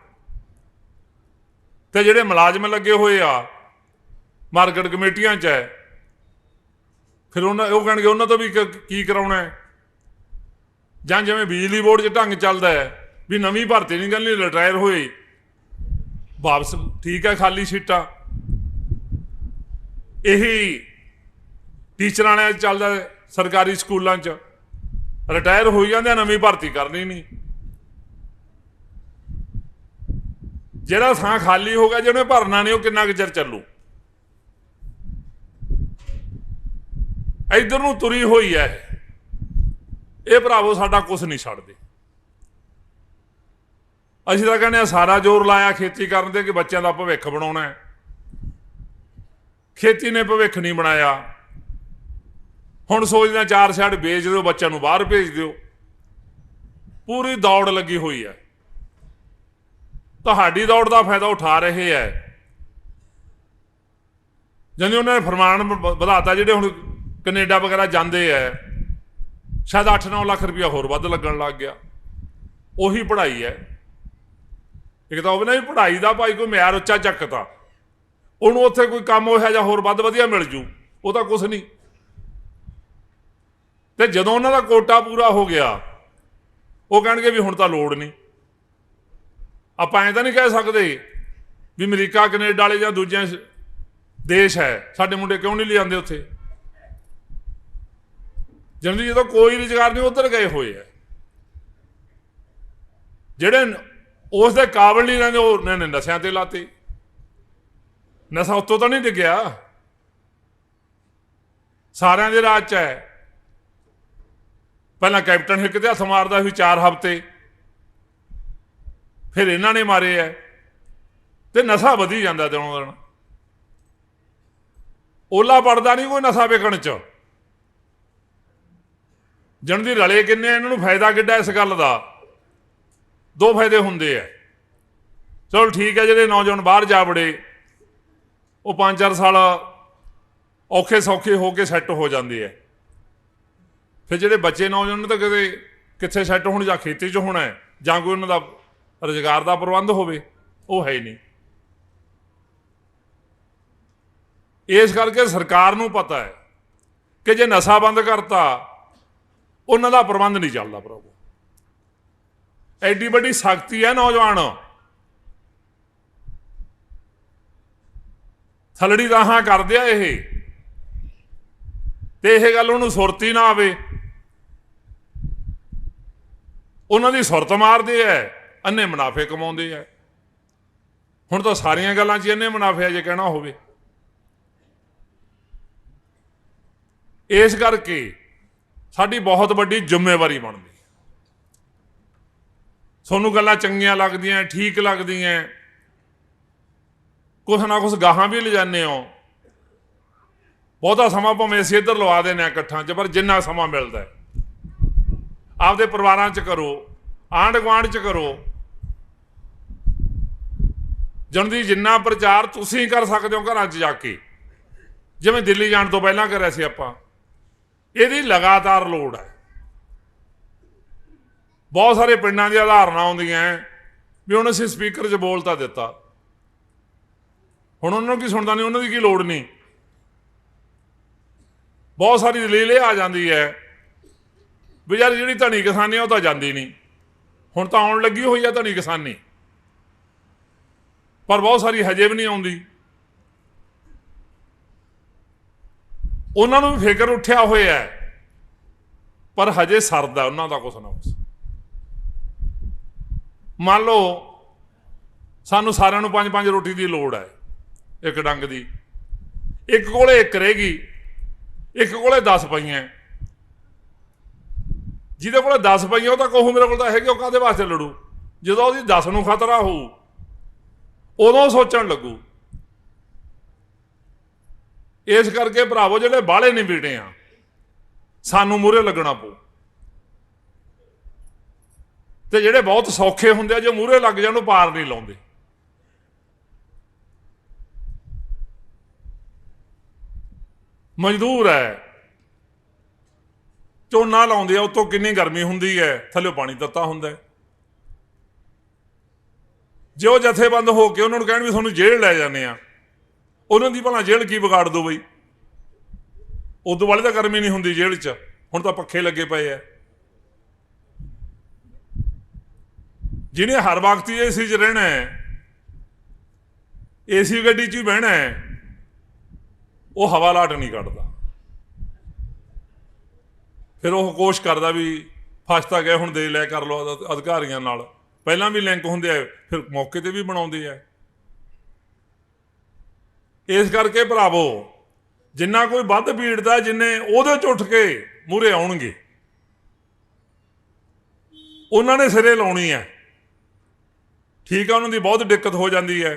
ਤੇ ਜਿਹੜੇ ਮੁਲਾਜ਼ਮ ਲੱਗੇ ਹੋਏ ਆ, ਮਾਰਕੀਟ ਕਮੇਟੀਆਂ 'ਚ ਹੈ, ਫਿਰ ਉਹਨਾਂ ਉਹ ਕਹਿਣਗੇ, ਉਹਨਾਂ ਤੋਂ ਵੀ ਕ- ਕੀ ਕਰਾਉਣਾ ਹੈ? ਜਾਂ ਜਿਵੇਂ ਬਿਜਲੀ ਬੋਰਡ 'ਚ ਢੰਗ ਚੱਲਦਾ ਹੈ, ਵੀ ਨਵੀਂ ਭਰਤੀ ਨਹੀਂ ਗੱਲ ਰਿਟਾਇਰ ਹੋਏ। ਵਾਪਸ ਠੀਕ ਹੈ ਖਾਲੀ ਸੀਟਾਂ। ਇਹੀ ਟੀਚਰਾਂ ਵਾਲਿਆਂ ਚੱਲਦਾ ਸਰਕਾਰੀ ਸਕੂਲਾਂ 'ਚ। ਰਿਟਾਇਰ ਹੋਈ ਜਾਂਦੇ ਆ, ਨਵੀਂ ਭਰਤੀ ਕਰਨੀ ਨਹੀਂ। ਜਿਹੜਾ ਥਾਂ ਖਾਲੀ ਹੋ ਗਿਆ ਜਿਹਨੇ ਭਰਨਾ ਨਹੀਂ ਉਹ ਕਿੰਨਾ ਕੁ ਚਿਰ ਚੱਲੂ? ਇਧਰ ਨੂੰ ਤੁਰੀ ਹੋਈ ਹੈ ਇਹ। ਇਹ ਭਰਾਵੋ ਸਾਡਾ ਕੁਝ ਨਹੀਂ ਛੱਡਦੇ। ਅਸੀਂ ਤਾਂ ਕਹਿੰਦੇ ਆ ਸਾਰਾ ਜ਼ੋਰ ਲਾਇਆ ਖੇਤੀ ਕਰਨ ਤੇ ਕਿ ਬੱਚਿਆਂ ਦਾ ਭਵਿੱਖ ਬਣਾਉਣਾ ਹੈ। ਖੇਤੀ ਨੇ ਭਵਿੱਖ ਨਹੀਂ ਬਣਾਇਆ। ਹੁਣ ਸੋਚਦੇ ਆ ਚਾਰ ਛੱਡ ਵੇਚ ਦਿਓ, ਬੱਚਿਆਂ ਨੂੰ ਬਾਹਰ ਭੇਜ ਦਿਓ। ਪੂਰੀ ਦੌੜ ਲੱਗੀ ਹੋਈ ਹੈ। ਤੁਹਾਡੀ ਦੌੜ ਦਾ ਫਾਇਦਾ ਉਠਾ ਰਹੇ ਹੈ। ਜਿਵੇਂ ਉਹਨਾਂ ਨੇ ਫਰਮਾਨ ਵ- ਵਧਾਤਾ ਜਿਹੜੇ ਹੁਣ ਕੈਨੇਡਾ ਵਗੈਰਾ ਜਾਂਦੇ ਐ ਸ਼ਾਇਦ 8-9 ਲੱਖ ਰੁਪਇਆ ਹੋਰ ਵੱਧ ਲੱਗਣ ਲੱਗ ਗਿਆ। ਉਹੀ ਪੜ੍ਹਾਈ ਹੈ। ਇੱਕ ਤਾਂ ਉਹ ਵੀ ਨਾ ਵੀ ਪੜ੍ਹਾਈ ਦਾ ਭਾਈ ਕੋਈ ਮਿਆਰ ਉੱਚਾ ਚੱਕਤਾ। ਉਹਨੂੰ ਉੱਥੇ ਕੋਈ ਕੰਮ ਹੋਇਆ ਜਾਂ ਹੋਰ ਵੱਧ ਵਧੀਆ ਮਿਲ ਜੂ, ਉਹ ਤਾਂ ਕੁਝ ਨਹੀਂ। ਤੇ ਜਦੋਂ ਉਹਨਾਂ ਦਾ ਕੋਟਾ ਪੂਰਾ ਹੋ ਗਿਆ, ਉਹ ਕਹਿਣਗੇ ਵੀ ਹੁਣ ਤਾਂ ਲੋੜ ਨਹੀਂ। ਆਪਾਂ ਐਂ ਤਾਂ ਨਹੀਂ ਕਹਿ ਸਕਦੇ ਵੀ ਅਮਰੀਕਾ, ਕੈਨੇਡਾ ਵਾਲੇ ਜਾਂ ਦੂਜਿਆਂ ਦੇਸ਼ ਹੈ, ਸਾਡੇ ਮੁੰਡੇ ਕਿਉਂ ਨਹੀਂ ਲਿਆਂਦੇ ਉੱਥੇ? ਜਨਰਲੀ ਜਦੋਂ ਕੋਈ ਰੁਜ਼ਗਾਰ ਨਹੀਂ, ਉਧਰ ਗਏ ਹੋਏ ਆ। ਜਿਹੜੇ ਉਸ ਦੇ ਕਾਬਲ ਨਹੀਂ ਰਹਿੰਦੇ ਉਹਨਾਂ ਨੇ ਨਸ਼ਿਆਂ ਤੇ ਲਾਤੇ। ਨਸ਼ਾ ਉੱਤੋਂ ਤਾਂ ਨਹੀਂ ਡਿੱਗਿਆ। ਸਾਰਿਆਂ ਦੇ ਰਾਜ ਚ ਹੈ। ਪਹਿਲਾਂ ਕੈਪਟਨ ਹਿੱਕ ਤੇ ਹੱਥ ਮਾਰਦਾ ਸੀ 4 ਹਫ਼ਤੇ। ਫਿਰ ਇਹਨਾਂ ਨੇ ਮਾਰੇ ਐ ਤੇ ਨਸ਼ਾ ਵਧੀ ਜਾਂਦਾ ਦਿਨੋਂ ਦਿਨ। ਓਲਾ ਪੜਦਾ ਨਹੀਂ ਕੋਈ ਨਸ਼ਾ ਵੇਚਣ ਚ। ਜਣ ਦੀ ਰਲੇ ਕਿੰਨੇ ਇਹਨਾਂ ਨੂੰ ਫਾਇਦਾ ਕਿੱਡਾ ਇਸ ਗੱਲ ਦਾ? ਦੋ ਫਾਇਦੇ ਹੁੰਦੇ ਆ। ਚਲੋ ਠੀਕ ਹੈ ਜਿਹੜੇ ਨੌਜਵਾਨ ਬਾਹਰ ਜਾ ਬੜੇ ਉਹ 5-4 ਸਾਲ ਔਖੇ ਸੌਖੇ ਹੋ ਕੇ ਸੈੱਟ ਹੋ ਜਾਂਦੇ ਆ। ਫਿਰ ਜਿਹੜੇ ਬੱਚੇ ਨੌਜਵਾਨ ਨੇ ਤਾਂ ਕਿਤੇ ਕਿੱਥੇ ਸੈੱਟ ਹੋਣ ਜਾਂ ਖੇਤੀ 'ਚ ਹੋਣਾ ਹੈ, ਜਾਂ ਕੋਈ ਉਹਨਾਂ ਦਾ ਰੁਜ਼ਗਾਰ ਦਾ ਪ੍ਰਬੰਧ ਹੋਵੇ, ਉਹ ਹੈ ਹੀ ਨਹੀਂ। ਇਸ ਕਰਕੇ ਸਰਕਾਰ ਨੂੰ ਪਤਾ ਹੈ ਕਿ ਜੇ ਨਸ਼ਾ ਬੰਦ ਕਰਤਾ, ਉਹਨਾਂ ਦਾ ਪ੍ਰਬੰਧ ਨਹੀਂ ਚੱਲਦਾ ਪ੍ਰਭੂ। ਐਡੀ ਵੱਡੀ ਸ਼ਕਤੀ ਹੈ ਨੌਜਵਾਨ। ਥਲੜੀ ਰਾਹਾਂ ਕਰਦੇ ਆ ਇਹ। ਤੇ ਇਹ ਗੱਲ ਉਹਨੂੰ ਸੁਰਤੀ ਨਾ ਆਵੇ। ਉਹਨਾਂ ਦੀ ਸੁਰਤ ਮਾਰਦੇ ਐ ਅੰਨੇ ਮੁਨਾਫੇ ਕਮਾਉਂਦੇ ਐ ਹੁਣ ਤਾਂ ਸਾਰੀਆਂ ਗੱਲਾਂ 'ਚ ਇੰਨੇ ਮੁਨਾਫੇ ਆ, ਜੇ ਕਹਿਣਾ ਹੋਵੇ। ਇਸ ਕਰਕੇ ਸਾਡੀ ਬਹੁਤ ਵੱਡੀ ਜ਼ਿੰਮੇਵਾਰੀ ਬਣਦੀ। ਤੁਹਾਨੂੰ ਗੱਲਾਂ ਚੰਗੀਆਂ ਲੱਗਦੀਆਂ, ਠੀਕ ਲੱਗਦੀਆਂ। ਕੁਛ ਨਾ ਕੁਛ ਗਾਹਾਂ ਵੀ ਲਿਜਾਨੇ ਹੋ। ਬਹੁਤਾ ਸਮਾਂ ਭਾਵੇਂ ਅਸੀਂ ਇੱਧਰ ਲਵਾ ਦੇਨੇ ਆ ਇਕੱਠਾਂ 'ਚ, ਪਰ ਜਿੰਨਾ ਸਮਾਂ ਮਿਲਦਾ ਆਪਦੇ ਪਰਿਵਾਰਾਂ 'ਚ ਕਰੋ ਆਂਢ ਗੁਆਂਢ 'ਚ ਕਰੋ। ਜਨਦੀ ਜਿੰਨਾ ਪ੍ਰਚਾਰ ਤੁਸੀਂ ਕਰ ਸਕਦੇ ਹੋ ਘਰਾਂ 'ਚ ਜਾ ਕੇ। ਜਿਵੇਂ ਦਿੱਲੀ ਜਾਣ ਤੋਂ ਪਹਿਲਾਂ ਕਰਿਆ ਸੀ ਆਪਾਂ। ਇਹਦੀ ਲਗਾਤਾਰ ਲੋੜ ਹੈ। ਬਹੁਤ ਸਾਰੇ ਪਿੰਡਾਂ ਦੀਆਂ ਉਦਾਹਰਨਾਂ ਆਉਂਦੀਆਂ ਹੈ ਵੀ ਹੁਣ ਅਸੀਂ ਸਪੀਕਰ 'ਚ ਬੋਲ ਤਾਂ ਦਿੱਤਾ। ਹੁਣ ਉਹਨਾਂ ਨੂੰ ਕੀ ਸੁਣਦਾ ਨਹੀਂ, ਉਹਨਾਂ ਦੀ ਕੀ ਲੋੜ ਨਹੀਂ। ਬਹੁਤ ਸਾਰੀ ਦਲੀਲ ਇਹ ਆ ਜਾਂਦੀ ਹੈ ਵੀ ਯਾਰ ਜਿਹੜੀ ਧਨੀ ਕਿਸਾਨੀ ਆ, ਉਹ ਤਾਂ ਜਾਂਦੀ ਨਹੀਂ। ਹੁਣ ਤਾਂ ਆਉਣ ਲੱਗੀ ਹੋਈ ਆ ਧਨੀ ਕਿਸਾਨੀ। ਪਰ ਬਹੁਤ ਸਾਰੀ ਹਜੇ ਵੀ ਨਹੀਂ ਆਉਂਦੀ। ਉਹਨਾਂ ਨੂੰ ਵੀ ਫਿਕਰ ਉੱਠਿਆ ਹੋਇਆ ਪਰ ਹਜੇ ਸਰਦਾ, ਉਹਨਾਂ ਦਾ ਕੁਛ ਨਾ ਕੁਛ। ਮੰਨ ਲਓ, ਸਾਨੂੰ ਸਾਰਿਆਂ ਨੂੰ ਪੰਜ ਪੰਜ ਰੋਟੀ ਦੀ ਲੋੜ ਹੈ, ਇੱਕ ਡੰਗ ਦੀ। ਇੱਕ ਕੋਲੇ ਇੱਕ ਰਹੇਗੀ ਇੱਕ ਕੋਲੇ 10 ਪਈਆਂ। ਜਿਹਦੇ ਕੋਲੇ 10 ਪਈਆਂ, ਉਹ ਤਾਂ ਕਹੂ ਮੇਰੇ ਕੋਲ ਤਾਂ ਹੈਗੇ, ਉਹ ਕਾਦੇ ਵਾਸਤੇ ਲੜੂ? ਜਦੋਂ ਉਹਦੀ 10 ਨੂੰ ਖਤਰਾ ਹੋਊ, ਉਦੋਂ ਸੋਚਣ ਲੱਗੂ। ਇਸ ਕਰਕੇ ਭਰਾਵੋ, ਜਿਹੜੇ ਬਾਹਲੇ ਨਹੀਂ ਬੀਟੇ ਆ, ਸਾਨੂੰ ਮੂਰੇ ਲੱਗਣਾ ਪਊ। ਤੇ ਜਿਹੜੇ ਬਹੁਤ ਸੌਖੇ ਹੁੰਦੇ ਆ, ਜੋ ਮੂਹਰੇ ਲੱਗ ਜਾਣ, ਉਹ ਪਾਰ ਨਹੀਂ ਲਾਉਂਦੇ। ਮਜ਼ਦੂਰ ਹੈ। ਝੋਨਾ ਲਾਉਂਦੇ ਆ, ਉਤੋਂ ਕਿੰਨੀ ਗਰਮੀ ਹੁੰਦੀ ਹੈ, ਥੱਲੇ ਪਾਣੀ ਤੱਤਾ ਹੁੰਦਾ ਜੇ ਉਹ ਜਥੇਬੰਦ ਹੋ ਕੇ ਉਹਨਾਂ ਨੂੰ ਕਹਿਣ ਵੀ ਤੁਹਾਨੂੰ ਜੇਲ੍ਹ ਲੈ ਜਾਂਦੇ ਆ, ਉਹਨਾਂ ਦੀ ਭਲਾ ਜੇਲ੍ਹ ਕੀ ਵਿਗਾੜ ਦੋ ਬਈ? ਉਦੋਂ ਵਾਲੀ ਤਾਂ ਗਰਮੀ ਨਹੀਂ ਹੁੰਦੀ ਜੇਲ੍ਹ 'ਚ, ਹੁਣ ਤਾਂ ਪੱਖੇ ਲੱਗੇ ਪਏ ਆ। ਜਿਹਨੇ ਹਰ ਵਕਤ ਹੀ ਏਸੀ 'ਚ ਰਹਿਣਾ ਹੈ, ਏਸੀ ਗੱਡੀ 'ਚ ਹੀ ਬਹਿਣਾ ਹੈ, ਉਹ ਹਵਾ ਲਾਟ ਨਹੀਂ ਕੱਢਦਾ। ਫਿਰ ਉਹ ਕੋਸ਼ਿਸ਼ ਕਰਦਾ ਵੀ ਫਸਤਾ ਗਿਆ, ਹੁਣ ਦੇ ਲੈ ਕਰ ਲਓ ਅਧਿਕਾਰੀਆਂ ਨਾਲ। ਪਹਿਲਾਂ ਵੀ ਲਿੰਕ ਹੁੰਦੇ ਆ, ਫਿਰ ਮੌਕੇ ਤੇ ਵੀ ਬਣਾਉਂਦੇ ਆ। ਇਸ ਕਰਕੇ ਭਰਾਵੋ, ਜਿੰਨਾ ਕੋਈ ਵੱਧ ਭੀੜਦਾ ਜਿੰਨੇ ਉਹਦੇ ਚ ਉੱਠ ਕੇ ਮੂਰੇ ਆਉਣਗੇ, ਉਹਨਾਂ ਨੇ ਸਿਰੇ ਲਾਉਣੀ ਹੈ। ਠੀਕ ਆ, ਉਹਨਾਂ ਦੀ ਬਹੁਤ ਦਿੱਕਤ ਹੋ ਜਾਂਦੀ ਹੈ।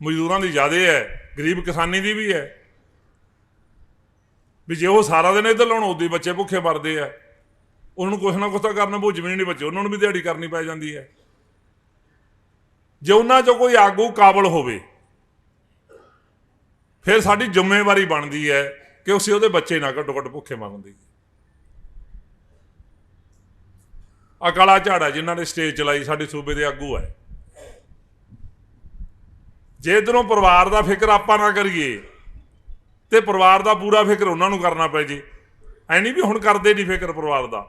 ਮਜ਼ਦੂਰਾਂ ਦੀ ਜ਼ਿਆਦੇ ਹੈ, ਗਰੀਬ ਕਿਸਾਨੀ ਦੀ ਵੀ ਹੈ। ਵੀ ਜੇ ਉਹ ਸਾਰਾ ਦਿਨ ਇੱਧਰ ਲਾਉਣ ਉਦੋਂ ਹੀ ਬੱਚੇ ਭੁੱਖੇ ਮਰਦੇ ਆ। ਉਹਨਾਂ ਨੂੰ ਕੁਛ ਨਾ ਕੁਛ ਤਾਂ ਕਰਨਾ ਪਊ, ਜ਼ਮੀਨ ਨਹੀਂ ਬੱਚੇ, ਉਹਨਾਂ ਨੂੰ ਵੀ ਦਿਹਾੜੀ ਕਰਨੀ ਪੈ ਜਾਂਦੀ ਹੈ। ਜੇ ਉਹਨਾਂ 'ਚੋਂ ਕੋਈ ਆਗੂ ਕਾਬਲ ਹੋਵੇ, ਫਿਰ ਸਾਡੀ ਜ਼ਿੰਮੇਵਾਰੀ ਬਣਦੀ ਹੈ ਕਿ ਅਸੀਂ ਉਹਦੇ ਬੱਚੇ ਨਾ ਘੱਟੋ ਘੱਟ ਭੁੱਖੇ ਮਰਨ ਦੀ। ਅਕਾਲਾ ਕਾਲਾ ਝਾੜਾ ਜਿਨ੍ਹਾਂ ਨੇ ਸਟੇਜ ਚਲਾਈ, ਸਾਡੇ ਸੂਬੇ ਦੇ ਆਗੂ ਹੈ। ਜੇ ਇਧਰੋਂ ਪਰਿਵਾਰ ਦਾ ਫਿਕਰ ਆਪਾਂ ਨਾ ਕਰੀਏ, ਤੇ ਪਰਿਵਾਰ ਦਾ ਪੂਰਾ ਫਿਕਰ ਉਹਨਾਂ ਨੂੰ ਕਰਨਾ ਪੈ ਜੇ। ਐ ਨਹੀਂ ਵੀ ਹੁਣ ਕਰਦੇ ਨਹੀਂ ਫਿਕਰ ਪਰਿਵਾਰ ਦਾ,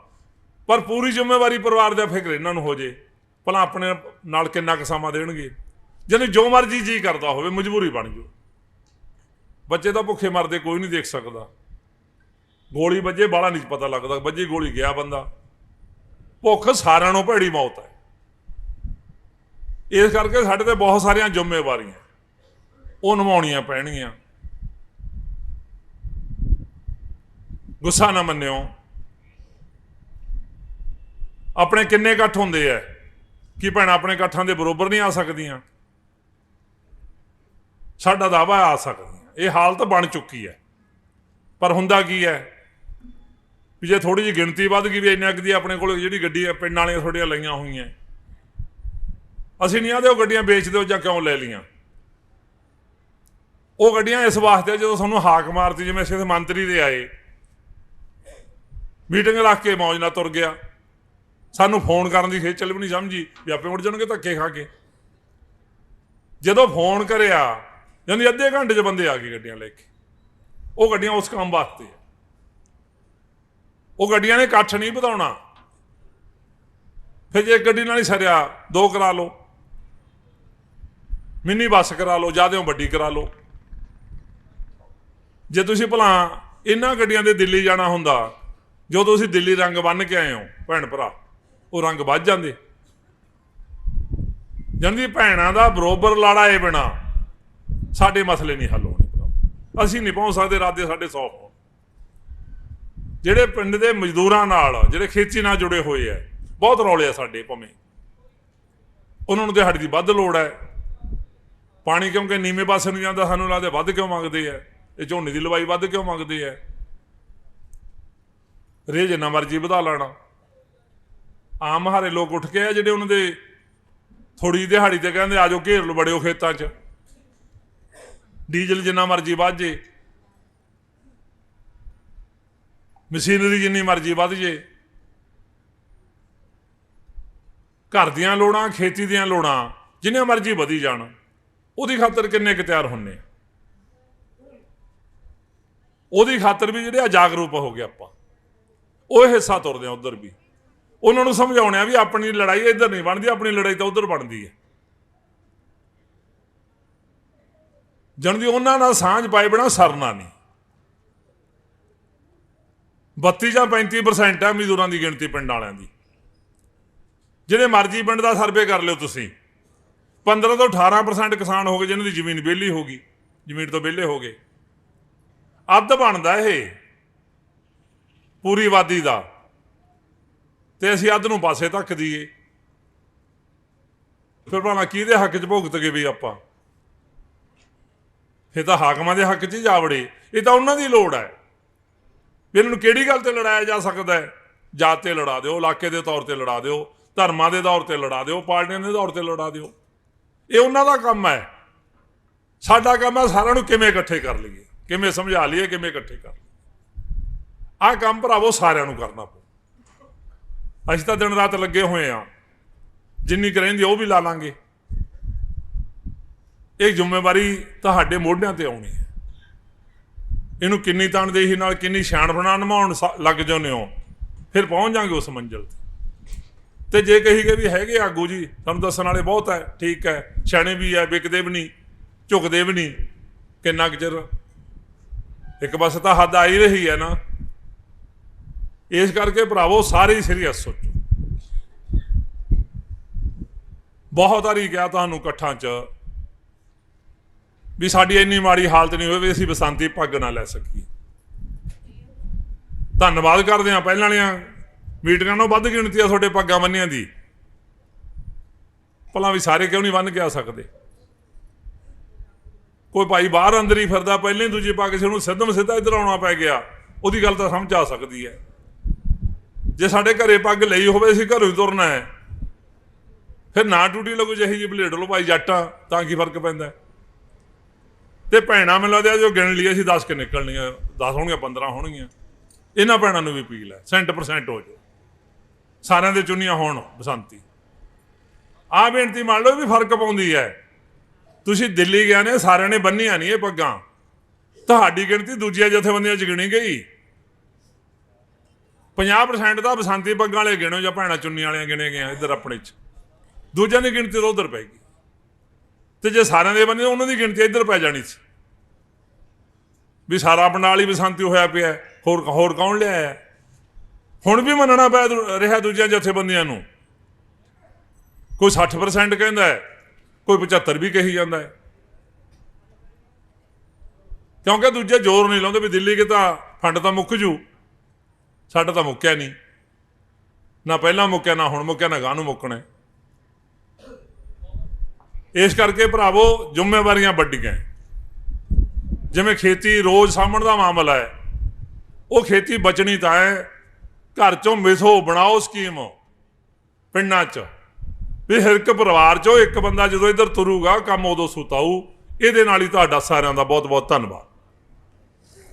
ਪਰ ਪੂਰੀ ਜ਼ਿੰਮੇਵਾਰੀ ਪਰਿਵਾਰ ਦਾ ਫਿਕਰ ਇਹਨਾਂ ਨੂੰ ਹੋ ਜੇ। ਭਲਾ ਆਪਣੇ ਨਾਲ ਕਿੰਨਾ ਕੁ ਸਮਾਂ ਦੇਣਗੇ। ਜਿਹਨੂੰ ਜੋ ਮਰਜ਼ੀ ਜੀ ਕਰਦਾ ਹੋਵੇ, ਮਜਬੂਰੀ ਬਣ ਜੂ ਬੱਚੇ ਤਾਂ ਭੁੱਖੇ ਮਰਦੇ ਕੋਈ ਨਹੀਂ ਦੇਖ ਸਕਦਾ। ਗੋਲੀ ਵੱਜੇ ਬਾਲਾ ਨਹੀਂ ਪਤਾ ਲੱਗਦਾ। ਵੱਜੀ ਗੋਲੀ ਗਿਆ ਬੰਦਾ। ਭੁੱਖ ਸਾਰਿਆਂ ਨੂੰ ਭੈੜੀ ਮੌਤ ਹੈ। ਇਸ ਕਰਕੇ ਸਾਡੇ ਤੇ ਬਹੁਤ ਸਾਰੀਆਂ ਜ਼ਿੰਮੇਵਾਰੀਆਂ ਉਹ ਨਿਭਾਉਣੀਆਂ ਪੈਣਗੀਆਂ। ਗੁੱਸਾ ਨਾ ਮੰਨਿਓ। ਆਪਣੇ ਕਿੰਨੇ ਇਕੱਠ ਹੁੰਦੇ ਆ? ਕੀ ਭੈਣਾਂ ਆਪਣੇ ਇਕੱਠਾਂ ਦੇ ਬਰੋਬਰ ਨਹੀਂ ਆ ਸਕਦੀਆਂ? ਸਾਡਾ ਦਾਵਾ ਆ ਸਕਦੀਆਂ। ਇਹ ਹਾਲਤ ਬਣ ਚੁੱਕੀ ਹੈ। ਪਰ ਹੁੰਦਾ ਕੀ ਹੈ? ਵੀ ਜੇ ਥੋੜੀ ਜਿਹੀ ਗਿਣਤੀ ਵੱਧ ਗਈ ਵੀ ਇੰਨਾ ਕੁ ਦੀ ਆਪਣੇ ਕੋਲ ਜਿਹੜੀ ਗੱਡੀ ਹੈ ਪਿੰਡ ਵਾਲੀਆਂ ਥੋੜੀਆਂ ਲਈਆਂ ਹੋਈਆਂ। ਅਸੀਂ ਨਹੀਂ ਆਦੇ ਉਹ ਗੱਡੀਆਂ ਵੇਚ ਦਿਓ ਜਾਂ ਕਿਉਂ ਲੈ ਲੀਆਂ ਉਹ ਗੱਡੀਆਂ ਇਸ ਵਾਸਤੇ ਜਦੋਂ ਸਾਨੂੰ ਹਾਕ ਮਾਰਤੀ, ਜਿਵੇਂ ਅਸੀਂ ਮੰਤਰੀ ਦੇ ਆਏ। ਮੀਟਿੰਗ ਰੱਖ ਕੇ ਮੌਜ ਨਾਲ ਤੁਰ ਗਿਆ। ਸਾਨੂੰ ਫੋਨ ਕਰਨ ਦੀ ਖੇਚਲ ਵੀ ਨਹੀਂ ਸਮਝੀ ਵੀ ਆਪੇ ਉੱਡ ਜਾਣਗੇ ਧੱਕੇ ਖਾ ਕੇ। ਜਦੋਂ ਫੋਨ ਕਰਿਆ ਜਾਂਦੀ ਅੱਧੇ ਘੰਟੇ 'ਚ ਬੰਦੇ ਆ ਗਏ ਗੱਡੀਆਂ ਲੈ ਕੇ। ਉਹ ਗੱਡੀਆਂ ਉਸ ਕੰਮ ਵਾਸਤੇ ਉਹ ਗੱਡੀਆਂ ਨੇ ਇਕੱਠ ਨਹੀਂ ਵਧਾਉਣਾ। ਫਿਰ ਜੇ ਗੱਡੀ ਨਾਲ ਹੀ ਸਰਿਆ, ਦੋ ਕਰਾ ਲਓ। ਮਿੰਨੀ ਬੱਸ ਕਰਾ ਲਓ ਜਿਆਦੇ ਵੱਡੀ ਕਰਾ ਲਓ। ਜੇ ਤੁਸੀਂ ਭਲਾ ਇਹਨਾਂ ਗੱਡੀਆਂ ਦੇ ਦਿੱਲੀ ਜਾਣਾ ਹੁੰਦਾ ਜੋ ਤੁਸੀਂ ਦਿੱਲੀ ਰੰਗ ਬੰਨ ਕੇ ਆਏ ਹੋ, ਭੈਣ ਭਰਾ, ਉਹ ਰੰਗ ਵੱਜ ਜਾਂਦੇ। ਜਾਂਦੀ ਭੈਣਾਂ ਦਾ ਬਰੋਬਰ ਲਾੜਾ ਏ ਬਿਨਾ ਸਾਡੇ ਮਸਲੇ ਨਹੀਂ ਹੱਲ ਹੋਣੇ ਭਰਾ। ਅਸੀਂ ਨਹੀਂ ਪਹੁੰਚ ਸਕਦੇ ਰਾਦੇ ਸਾਡੇ 100 ਹੋਣ। ਜਿਹੜੇ ਪਿੰਡ ਦੇ ਮਜ਼ਦੂਰਾਂ ਨਾਲ, ਜਿਹੜੇ ਖੇਤੀ ਨਾਲ ਜੁੜੇ ਹੋਏ ਐ ਬਹੁਤ ਰੌਲੇ ਆ ਸਾਡੇ ਭਵੇਂ। ਉਹਨਾਂ ਨੂੰ ਦਿਹਾੜੀ ਦੀ ਵੱਧ ਲੋੜ ਹੈ। ਪਾਣੀ ਕਿਉਂਕਿ ਨੀਵੇਂ ਪਾਸੇ ਨੂੰ ਜਾਂਦਾ, ਸਾਨੂੰ ਲੱਗਦਾ ਵੱਧ ਕਿਉਂ ਮੰਗਦੇ ਐ ਇਹ ਝੋਨੇ ਦੀ ਲਵਾਈ ਵੱਧ ਕਿਉਂ ਮੰਗਦੇ ਐ ਰੇ ਜਿੰਨਾ ਮਰਜ਼ੀ ਵਧਾ ਲੈਣਾ। ਆਮ ਹਾਰੇ ਲੋਕ ਉੱਠ ਕੇ ਆ ਜਿਹੜੇ ਉਹਨਾਂ ਦੇ ਥੋੜੀ ਦਿਹਾੜੀ ਤੇ ਕਹਿੰਦੇ ਆਜੋ ਘੇਰ ਲੋ ਬੜਿਓ ਖੇਤਾਂ 'ਚ। ਡੀਜ਼ਲ ਜਿੰਨਾ ਮਰਜ਼ੀ ਵੱਧ ਜੇ। ਮਸ਼ੀਨਰੀ ਜਿੰਨੀ ਮਰਜ਼ੀ ਵੱਧ ਜੇ। ਘਰ ਦੀਆਂ ਲੋੜਾਂ, ਖੇਤੀ ਦੀਆਂ ਲੋੜਾਂ, ਜਿੰਨੇ ਮਰਜ਼ੀ ਵਧੀ ਜਾਣ। ਉਹਦੀ ਖਾਤਰ ਕਿੰਨੇ ਕੁ ਤਿਆਰ ਹੁੰਨੇ ਉਹਦੀ ਖਾਤਰ ਵੀ ਜਿਹੜੇ ਆ ਜਾਗਰੂਕ ਹੋ ਗਏ ਆਪਾਂ। ਉਹ ਹਿੱਸਾ ਤੁਰਦੇ ਆ ਉਧਰ ਵੀ। ਉਹਨਾਂ ਨੂੰ ਸਮਝਾਉਣਿਆ ਵੀ ਆਪਣੀ ਲੜਾਈ ਇੱਧਰ ਨਹੀਂ ਬਣਦੀ, ਆਪਣੀ ਲੜਾਈ ਤਾਂ ਉਧਰ ਬਣਦੀ ਹੈ ਜਣ ਉਹਨਾਂ ਨਾਲ ਸਾਂਝ ਪਾਏ ਬਿਨਾ ਸਰਨਾ ਨਹੀਂ। 32 ਜਾਂ 35% ਹੈ ਮਜ਼ਦੂਰਾਂ ਦੀ ਗਿਣਤੀ ਪਿੰਡ ਵਾਲਿਆਂ ਦੀ। ਜਿਹੜੇ ਮਰਜ਼ੀ ਪਿੰਡ ਦਾ ਸਰਵੇ ਕਰ ਲਿਓ ਤੁਸੀਂ। 15 ਤੋਂ 18% ਕਿਸਾਨ ਹੋ ਗਏ ਜਿਨ੍ਹਾਂ ਦੀ ਜ਼ਮੀਨ ਵਿਹਲੀ ਹੋ ਗਈ, ਜ਼ਮੀਨ ਤੋਂ ਵਿਹਲੇ ਹੋ ਗਏ। ਅੱਧ ਬਣਦਾ ਇਹ, ਪੂਰੀ ਆਬਾਦੀ ਦਾ। ਤੇ ਅਸੀਂ ਅੱਧ ਨੂੰ ਪਾਸੇ ਧੱਕ ਦਈਏ। ਫਿਰ ਭਾਵੇਂ ਕਿਹਦੇ ਹੱਕ 'ਚ ਭੁਗਤ ਗਏ ਵੀ ਆਪਾਂ? ਫਿਰ ਤਾਂ ਹਾਕਮਾਂ ਦੇ ਹੱਕ 'ਚ ਹੀ ਜਾਵੜੇ, ਇਹ ਤਾਂ ਉਹਨਾਂ ਦੀ ਲੋੜ ਹੈ। ਵੀ ਇਹਨਾਂ ਨੂੰ ਕਿਹੜੀ ਗੱਲ ਤੇ ਲੜਾਇਆ ਜਾ ਸਕਦਾ ਹੈ? ਜਾਤ ਤੇ ਲੜਾ ਦਿਓ, ਇਲਾਕੇ ਦੇ ਤੌਰ ਤੇ ਲੜਾ ਦਿਓ, ਧਰਮਾਂ ਦੇ ਤੌਰ ਤੇ ਲੜਾ ਦਿਓ, ਪਾਰਟੀਆਂ ਦੇ ਤੌਰ ਤੇ ਲੜਾ ਦਿਓ। ਇਹ ਉਹਨਾਂ ਦਾ ਕੰਮ ਹੈ। ਸਾਡਾ ਕੰਮ ਹੈ ਸਾਰਿਆਂ ਨੂੰ ਕਿਵੇਂ ਇਕੱਠੇ ਕਰ ਲਈਏ, ਕਿਵੇਂ ਸਮਝਾ ਲਈਏ, ਕਿਵੇਂ ਇਕੱਠੇ ਕਰ ਲਈਏ। ਆਹ ਕੰਮ ਭਰਾਵੋ ਸਾਰਿਆਂ ਨੂੰ ਕਰਨਾ ਪਊ। ਅਸੀਂ ਤਾਂ ਦਿਨ ਰਾਤ ਲੱਗੇ ਹੋਏ ਆ ਜਿੰਨੀ ਕੁ ਰਹਿੰਦੀ ਉਹ ਵੀ ਲਾ ਲਾਂਗੇ। ਇਹ ਜ਼ਿੰਮੇਵਾਰੀ ਤੁਹਾਡੇ ਮੋਢਿਆਂ ਤੇ ਆਉਣੀ ਹੈ। ਇਹਨੂੰ ਕਿੰਨੀ ਤਣਦੇਹੀ ਨਾਲ, ਕਿੰਨੀ ਸਿਆਣਪਣਾ ਨਿਭਾਉਣ ਸ- ਲੱਗ ਜਾਂਦੇ ਹੋ। ਫਿਰ ਪਹੁੰਚ ਜਾਾਂਗੇ ਉਸ ਮੰਜ਼ਿਲ ਤੇ। ਤੇ ਜੇ ਕਹੀਗੇ ਵੀ ਹੈਗੇ ਆਗੂ ਜੀ ਤੁਹਾਨੂੰ ਦੱਸਣ ਵਾਲੇ ਬਹੁਤ ਹੈ, ਠੀਕ ਹੈ, ਸਿਆਣੇ ਵੀ ਹੈ, ਵਿਕਦੇ ਵੀ ਨਹੀਂ, ਝੁਕਦੇ ਵੀ ਨਹੀਂ, ਕਿੰਨਾ ਕੁ ਚਿਰ? ਇੱਕ ਪਾਸੇ ਤਾਂ ਹੱਦ ਆਈ ਰਹੀ ਹੈ ਨਾ। ਇਸ ਕਰਕੇ ਭਰਾਵੋ, ਸਾਰੇ ਸੀਰੀਅਸ ਸੋਚੋ। ਬਹੁਤ ਵਾਰੀ ਕਿਹਾ ਤੁਹਾਨੂੰ ਇਕੱਠਾਂ 'ਚ ਵੀ ਸਾਡੀ ਇੰਨੀ ਮਾੜੀ ਹਾਲਤ ਨਹੀਂ ਹੋਵੇ ਵੀ ਅਸੀਂ ਬਸੰਤੀ ਪੱਗ ਨਾ ਲੈ ਸਕੀਏ। ਧੰਨਵਾਦ ਕਰਦੇ ਹਾਂ ਪਹਿਲਾਂ ਵਾਲਿਆਂ। ਮੀਟਿੰਗਾਂ ਨਾਲੋਂ ਵੱਧ ਗਿਣਤੀ ਆ ਤੁਹਾਡੇ ਪੱਗਾਂ ਬੰਨਿਆਂ ਦੀ? ਭਲਾ ਵੀ ਸਾਰੇ ਕਿਉਂ ਨਹੀਂ ਬੰਨ ਕੇ ਆ ਸਕਦੇ? ਕੋਈ ਭਾਈ ਬਾਹਰ ਅੰਦਰ ਹੀ ਫਿਰਦਾ, ਪਹਿਲੇ ਹੀ ਦੂਜੀ ਪੱਗ ਸੀ ਉਹਨੂੰ ਸਿੱਧਮ ਸਿੱਧਾ ਇੱਧਰ ਆਉਣਾ ਪੈ ਗਿਆ। ਉਹਦੀ ਗੱਲ ਤਾਂ ਸਮਝ ਆ ਸਕਦੀ ਹੈ। ਜੇ ਸਾਡੇ ਘਰੇ ਪੱਗ ਲਈ ਹੋਵੇ, ਅਸੀਂ ਘਰੋਂ ਹੀ ਤੁਰਨਾ ਹੈ। ਫਿਰ ਨਾ ਟੂਟੀ ਲੱਗੂ ਜਿਹੀ ਜੀ ਬਲੇਡ ਲੋ ਭਾਈ, ਜੱਟਾਂ, ਤਾਂ ਕੀ ਫ਼ਰਕ ਪੈਂਦਾ ਹੈ? ਤੇ ਭੈਣਾਂ ਮੈਨੂੰ ਲੱਗਦਾ ਜੋ ਗਿਣ ਲਈ ਅਸੀਂ 10 ਕੇ ਨਿਕਲਣੀਆਂ 10 ਹੋਣਗੀਆਂ 15 ਹੋਣਗੀਆਂ। ਇਹਨਾਂ ਭੈਣਾਂ ਨੂੰ ਵੀ ਅਪੀਲ ਹੈ, ਸੈਂਟ ਪਰਸੈਂਟ ਹੋ ਜਾਓ। ਸਾਰਿਆਂ ਦੇ ਚੁੰਨੀਆਂ ਹੋਣ, ਬਸੰਤੀ। ਆ ਬੇਨਤੀ ਮੰਨ ਲਓ ਵੀ ਫ਼ਰਕ ਪਾਉਂਦੀ ਹੈ। ਤੁਸੀਂ ਦਿੱਲੀ ਗਿਆ ਨੇ, ਸਾਰਿਆਂ ਨੇ ਬੰਨੀਆਂ ਨਹੀਂ ਇਹ ਪੱਗਾਂ। ਤੁਹਾਡੀ ਗਿਣਤੀ ਦੂਜੀਆਂ ਜਥੇਬੰਦੀਆਂ ਚ ਗਿਣੀ ਗਈ। 50% ਤਾਂ ਬਸੰਤੀ ਪੱਗਾਂ ਵਾਲੇ ਗਿਣੋ ਜਾਂ ਭੈਣਾਂ ਚੁੰਨੀਆਂ ਵਾਲਿਆਂ ਗਿਣੇ ਗਏ ਇੱਧਰ ਆਪਣੇ ਚ। ਦੂਜਿਆਂ ਦੀ ਗਿਣਤੀ ਤਾਂ ਉਧਰ ਪੈ ਗਈ। ਤੇ ਜੇ ਸਾਰਿਆਂ ਦੇ ਬੰਨੇ, ਉਹਨਾਂ ਦੀ ਗਿਣਤੀ ਇੱਧਰ ਪੈ ਜਾਣੀ ਸੀ। ਵੀ ਸਾਰਾ ਆਪਣਾ ਵਾਲੀ ਬਸੰਤੀ ਹੋਇਆ ਪਿਆ ਹੋਰ ਹੋਰ ਕੌਣ ਲਿਆਇਆ ਹੁਣ ਵੀ ਮੰਨਣਾ ਪੈ ਰਿਹਾ ਦੂਜਿਆਂ ਜਥੇਬੰਦੀਆਂ ਨੂੰ। ਕੋਈ 60% ਕਹਿੰਦਾ ਹੈ, ਕੋਈ 75 ਵੀ ਕਹੀ ਜਾਂਦਾ ਹੈ। ਕਿਉਂਕਿ ਦੂਜੇ ਜ਼ੋਰ ਨਹੀਂ ਲਾਉਂਦੇ ਵੀ ਦਿੱਲੀ ਕਿ ਤਾਂ ਫੰਡ ਤਾਂ ਮੁੱਕ ਜੂ। ਸਾਡਾ ਤਾਂ ਮੁੱਕਿਆ ਨਹੀਂ। ਨਾ ਪਹਿਲਾਂ ਮੁੱਕਿਆ, ਨਾ ਹੁਣ ਮੁੱਕਿਆ, ਨਾ ਗਾਂ ਨੂੰ ਮੁੱਕਣਾ ਇਸ ਕਰਕੇ ਭਰਾਵੋ, ਜ਼ਿੰਮੇਵਾਰੀਆਂ ਵੱਡੀਆਂ ਜਿਵੇਂ ਖੇਤੀ ਰੋਜ਼ ਸਾਂਭਣ ਦਾ ਮਾਮਲਾ ਹੈ, ਉਹ ਖੇਤੀ ਬਚਣੀ ਤਾਂ ਹੈ। ਘਰ ਚੋਂ ਮਿਸੋ ਬਣਾਓ ਸਕੀਮ। ਪਿੰਡਾਂ 'ਚ। ਵੀ ਹਰ ਇੱਕ ਪਰਿਵਾਰ 'ਚੋਂ ਇੱਕ ਬੰਦਾ ਜਦੋਂ ਇੱਧਰ ਤੁਰੂਗਾ, ਕੰਮ ਉਦੋਂ ਸੁਤਾਊ। ਇਹਦੇ ਨਾਲ ਹੀ ਤੁਹਾਡਾ ਸਾਰਿਆਂ ਦਾ ਬਹੁਤ ਬਹੁਤ ਧੰਨਵਾਦ।